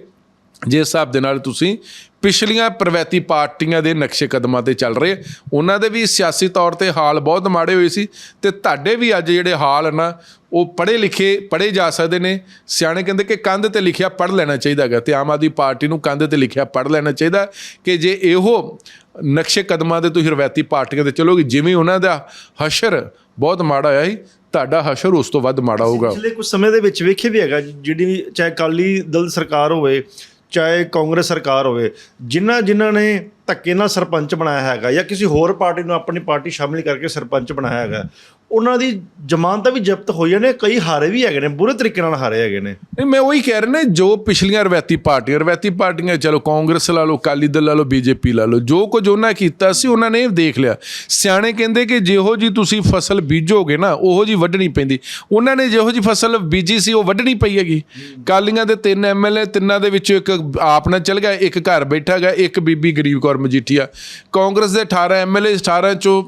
Speaker 2: ਜਿਸ ਹਿਸਾਬ ਦੇ ਨਾਲ ਤੁਸੀਂ ਪਿਛਲੀਆਂ ਪ੍ਰਵੈਤੀ ਪਾਰਟੀਆਂ ਦੇ ਨਕਸ਼ੇ ਕਦਮਾਂ ਤੇ ਚੱਲ ਰਹੇ ਉਹਨਾਂ ਦੇ ਵੀ ਸਿਆਸੀ ਤੌਰ ਤੇ ਹਾਲ ਬਹੁਤ ਮਾੜੇ ਹੋਏ ਸੀ ਤੇ ਤੁਹਾਡੇ ਵੀ ਅੱਜ ਜਿਹੜੇ ਹਾਲ ਨਾ ਉਹ ਪੜ੍ਹੇ ਲਿਖੇ ਪੜ੍ਹੇ ਜਾ ਸਕਦੇ ਨੇ। ਸਿਆਣੇ ਕਹਿੰਦੇ ਕਿ ਕੰਧ ਤੇ ਲਿਖਿਆ ਪੜ੍ਹ ਲੈਣਾ ਚਾਹੀਦਾ ਹੈਗਾ ਤੇ ਆਮ ਆਦਮੀ ਪਾਰਟੀ ਨੂੰ ਕੰਧ ਤੇ ਲਿਖਿਆ ਪੜ੍ਹ ਲੈਣਾ ਚਾਹੀਦਾ ਕਿ ਜੇ ਇਹੋ ਨਕਸ਼ੇ ਕਦਮਾਂ ਤੇ ਤੁਸੀਂ ਰਵਾਇਤੀ ਪਾਰਟੀਆਂ ਤੇ ਚਲੋਗੇ ਜਿਵੇਂ ਉਹਨਾਂ ਦਾ ਹਸ਼ਰ ਬਹੁਤ ਮਾੜਾ ਹੋਇਆ ਸੀ ਤੁਹਾਡਾ ਹਸ਼ਰ ਉਸ ਤੋਂ ਵੱਧ ਮਾੜਾ ਹੋਊਗਾ।
Speaker 1: ਪਿਛਲੇ ਕੁਝ ਸਮੇਂ ਦੇ ਵਿੱਚ ਵੇਖੇ ਵੀ ਹੈਗਾ ਜਿਹੜੀ ਚਾਹੇ ਅਕਾਲੀ ਦਲ ਸਰਕਾਰ ਹੋਵੇ ਚਾਹੇ ਕਾਂਗਰਸ ਸਰਕਾਰ ਹੋਵੇ, ਜਿਨ੍ਹਾਂ ਜਿਨ੍ਹਾਂ ਨੇ ਧੱਕੇ ਨਾਲ ਸਰਪੰਚ ਬਣਾਇਆ ਹੈਗਾ ਜਾਂ ਕਿਸੇ ਹੋਰ ਪਾਰਟੀ ਨੂੰ ਆਪਣੀ ਪਾਰਟੀ ਸ਼ਾਮਿਲ ਕਰਕੇ ਸਰਪੰਚ ਬਣਾਇਆ ਹੈਗਾ ਉਹਨਾਂ ਦੀ ਜ਼ਮਾਨਤਾਂ ਵੀ ਜ਼ਬਤ ਹੋਈਆਂ ਨੇ, ਕਈ ਹਾਰੇ ਵੀ ਹੈਗੇ ਨੇ, ਬੁਰੇ ਤਰੀਕੇ ਨਾਲ ਹਾਰੇ ਹੈਗੇ ਨੇ।
Speaker 2: ਨਹੀਂ, ਮੈਂ ਉਹੀ ਕਹਿ ਰਿਹਾ ਨਾ, ਜੋ ਪਿਛਲੀਆਂ ਰਵਾਇਤੀ ਪਾਰਟੀਆਂ ਰਵਾਇਤੀ ਪਾਰਟੀਆਂ ਚਲੋ ਕਾਂਗਰਸ ਲਾ ਲਓ, ਅਕਾਲੀ ਦਲ ਲਾ ਲਓ, ਬੀਜੇਪੀ ਲਾ ਲਓ, ਜੋ ਕੁਝ ਉਹਨਾਂ ਕੀਤਾ ਸੀ, ਉਹਨਾਂ ਨੇ ਦੇਖ ਲਿਆ। ਸਿਆਣੇ ਕਹਿੰਦੇ ਕਿ ਜਿਹੋ ਜੀ ਤੁਸੀਂ ਫਸਲ ਬੀਜੋਗੇ ਨਾ, ਉਹੋ ਜੀ ਵੱਢਣੀ ਪੈਂਦੀ। ਉਹਨਾਂ ਨੇ ਜਿਹੋ ਜੀ ਫਸਲ ਬੀਜੀ ਸੀ, ਉਹ ਵੱਢਣੀ ਪਈ ਹੈਗੀ। ਕਾਲੀਆਂ ਦੇ ਤਿੰਨ ਐਮਐਲਏ ਤਿੰਨਾਂ ਦੇ ਵਿੱਚੋਂ ਇੱਕ ਆਪ ਨਾਲ ਚੱਲ ਗਿਆ, ਇੱਕ ਘਰ ਬੈਠਾ ਹੈਗਾ ਇੱਕ ਬੀਬੀ ਗਰੀਬ ਕੌਰ ਮਜੀਠੀਆ। ਕਾਂਗਰਸ ਦੇ 18 ਐਮਐਲਏ 18 ਚੋਂ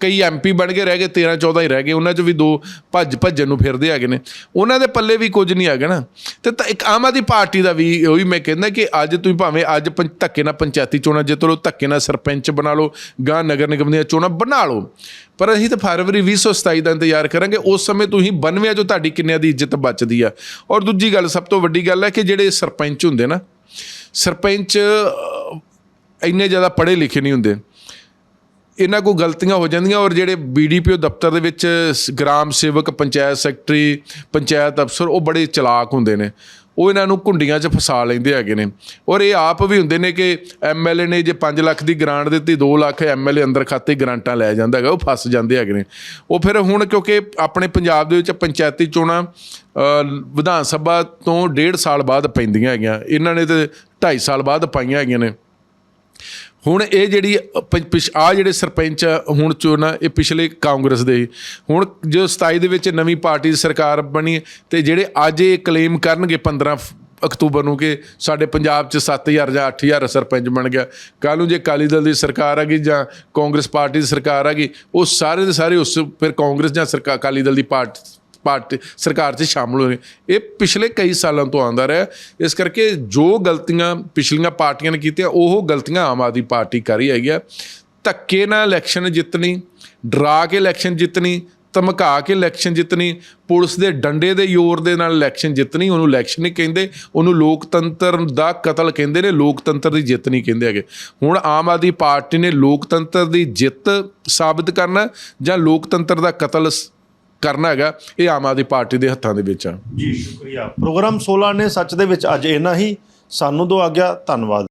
Speaker 2: ਕਈ ਐਮਪੀ ਬਣ ਕੇ ਰਹਿ ਗਏ 13 14 ਹੀ ਰਹਿ ਗਏ, ਉਹਨਾਂ 'ਚ ਵੀ ਦੋ ਭੱਜ ਭੱਜਣ ਨੂੰ ਫਿਰਦੇ ਹੈਗੇ ਨੇ। ਉਹਨਾਂ ਦੇ ਪੱਲੇ ਵੀ ਕੁਝ ਨਹੀਂ ਹੈਗਾ ਨਾ। ਤੇ ਤਾਂ ਇੱਕ ਆਮ ਆਦਮੀ ਪਾਰਟੀ ਦਾ ਵੀ ਉਹੀ ਮੈਂ ਕਹਿੰਦਾ ਕਿ ਅੱਜ ਤੁਸੀਂ ਭਾਵੇਂ ਅੱਜ ਪੰ- ਧੱਕੇ ਨਾਲ ਪੰਚਾਇਤੀ ਚੋਣਾਂ ਜਿੱਤ ਲਓ, ਧੱਕੇ ਨਾਲ ਸਰਪੰਚ ਬਣਾ ਲਓ ਗਾਂ ਨਗਰ ਨਿਗਮ ਦੀਆਂ ਚੋਣਾਂ ਬਣਾ ਲਓ। ਪਰ ਅਸੀਂ ਤਾਂ ਫਰਵਰੀ 2027 ਦਾ ਇੰਤਜ਼ਾਰ ਕਰਾਂਗੇ, ਉਸ ਸਮੇਂ ਤੁਸੀਂ ਬੰਨਵੇਂ ਜੋ ਤੁਹਾਡੀ ਕਿੰਨਿਆਂ ਦੀ ਇੱਜ਼ਤ ਬਚਦੀ ਆ। ਔਰ ਦੂਜੀ ਗੱਲ, ਸਭ ਤੋਂ ਵੱਡੀ ਗੱਲ ਹੈ ਕਿ ਜਿਹੜੇ ਸਰਪੰਚ ਹੁੰਦੇ ਨਾ, ਸਰਪੰਚ ਇੰਨੇ ਜ਼ਿਆਦਾ ਪੜ੍ਹੇ ਲਿਖੇ ਨਹੀਂ ਹੁੰਦੇ। ਇਹਨਾਂ ਕੋ ਗਲਤੀਆਂ ਹੋ ਜਾਂਦੀਆਂ ਔਰ ਜਿਹੜੇ ਬੀਡੀਪੀਓ ਦਫ਼ਤਰ ਦੇ ਵਿੱਚ ਸ- ਗ੍ਰਾਮ ਸੇਵਕ, ਪੰਚਾਇਤ ਸੈਕਟਰੀ, ਪੰਚਾਇਤ ਅਫਸਰ ਉਹ ਬੜੇ ਚਲਾਕ ਹੁੰਦੇ ਨੇ। ਉਹ ਇਹਨਾਂ ਨੂੰ ਘੁੰਡੀਆਂ 'ਚ ਫਸਾ ਲੈਂਦੇ ਹੈਗੇ ਨੇ। ਔਰ ਇਹ ਆਪ ਵੀ ਹੁੰਦੇ ਨੇ ਕਿ ਐਮਐਲਏ ਨੇ ਜੇ 5 ਲੱਖ ਦੀ ਗ੍ਰਾਂਟ ਦਿੱਤੀ 2 ਲੱਖ ਐਮਐਲਏ ਅੰਦਰ ਖਾਤੇ ਗ੍ਰਾਂਟਾਂ ਲੈ ਜਾਂਦਾ ਹੈਗਾ, ਉਹ ਫਸ ਜਾਂਦੇ ਹੈਗੇ ਨੇ। ਉਹ ਫਿਰ ਹੁਣ ਕਿਉਂਕਿ ਆਪਣੇ ਪੰਜਾਬ ਦੇ ਵਿੱਚ ਪੰਚਾਇਤੀ ਚੋਣਾਂ ਵਿਧਾਨ ਸਭਾ ਤੋਂ ਡੇਢ ਸਾਲ ਬਾਅਦ ਪੈਂਦੀਆਂ ਹੈਗੀਆਂ। ਇਹਨਾਂ ਨੇ ਤੇ 2.5 ਸਾਲ ਬਾਅਦ ਪਾਈਆਂ ਹੈਗੀਆਂ ਨੇ। ਹੁਣ ਇਹ ਜਿਹੜੀ ਆ ਜਿਹੜੇ ਸਰਪੰਚ ਆ, ਹੁਣ ਚੋਣਾਂ ਇਹ ਪਿਛਲੇ ਕਾਂਗਰਸ ਦੇ ਸੀ। ਹੁਣ ਜੋ 27 ਦੇ ਵਿੱਚ ਨਵੀਂ ਪਾਰਟੀ ਦੀ ਸਰਕਾਰ ਬਣੀ ਹੈ, ਤੇ ਜਿਹੜੇ ਅੱਜ ਇਹ ਕਲੇਮ ਕਰਨਗੇ 15 ਫ- ਅਕਤੂਬਰ ਨੂੰ ਕਿ ਸਾਡੇ ਪੰਜਾਬ 'ਚ 7000 ਜਾਂ 8000 ਸਰਪੰਚ ਬਣ ਗਿਆ ਕੱਲ ਨੂੰ ਜੇ ਅਕਾਲੀ ਦਲ ਦੀ ਸਰਕਾਰ ਆ ਗਈ ਜਾਂ ਕਾਂਗਰਸ ਪਾਰਟੀ ਦੀ ਸਰਕਾਰ ਆ ਗਈ ਉਹ ਸਾਰੇ ਦੇ ਸਾਰੇ ਉਸ ਫਿਰ ਕਾਂਗਰਸ ਜਾਂ ਸਰਕਾਰ ਅਕਾਲੀ ਦਲ ਦੀ ਪਾਰਟੀ ਪਾਰਟੀ ਸਰਕਾਰ 'ਚ ਸ਼ਾਮਲ ਹੋਏ। ਇਹ ਪਿਛਲੇ ਕਈ ਸਾਲਾਂ ਤੋਂ ਆਉਂਦਾ ਰਿਹਾ। ਇਸ ਕਰਕੇ ਜੋ ਗਲਤੀਆਂ ਪਿਛਲੀਆਂ ਪਾਰਟੀਆਂ ਨੇ ਕੀਤੀਆਂ, ਉਹ ਗਲਤੀਆਂ ਆਮ ਆਦਮੀ ਪਾਰਟੀ ਕਰ ਰਹੀ ਹੈਗੀ ਆ ਧੱਕੇ ਨਾਲ ਇਲੈਕਸ਼ਨ ਜਿੱਤਣੀ, ਡਰਾ ਕੇ ਇਲੈਕਸ਼ਨ ਜਿੱਤਣੀ, ਧਮਕਾ ਕੇ ਇਲੈਕਸ਼ਨ ਜਿੱਤਣੀ, ਪੁਲਿਸ ਦੇ ਡੰਡੇ ਦੇ ਜ਼ੋਰ ਦੇ ਨਾਲ ਇਲੈਕਸ਼ਨ ਜਿੱਤਣੀ, ਉਹਨੂੰ ਇਲੈਕਸ਼ਨ ਨਹੀਂ ਕਹਿੰਦੇ, ਉਹਨੂੰ ਲੋਕਤੰਤਰ ਦਾ ਕਤਲ ਕਹਿੰਦੇ ਨੇ, ਲੋਕਤੰਤਰ ਦੀ ਜਿੱਤ ਨਹੀਂ ਕਹਿੰਦੇ ਹੈਗੇ। ਹੁਣ ਆਮ ਆਦਮੀ ਪਾਰਟੀ ਨੇ ਲੋਕਤੰਤਰ ਦੀ ਜਿੱਤ ਸਾਬਤ ਕਰਨਾ ਜਾਂ ਲੋਕਤੰਤਰ ਦਾ ਕਤਲ ਕਰਨਾ ਹੈਗਾ, ਇਹ ਆਮ ਆਦਮੀ ਪਾਰਟੀ ਦੇ ਹੱਥਾਂ ਦੇ ਵਿੱਚ ਆ।
Speaker 1: ਜੀ, ਸ਼ੁਕਰੀਆ। ਪ੍ਰੋਗਰਾਮ 16 ਨੇ ਸੱਚ ਦੇ ਵਿੱਚ ਅੱਜ ਇੰਨਾ ਹੀ। ਸਾਨੂੰ ਦੋ ਆ ਗਿਆ ਧੰਨਵਾਦ।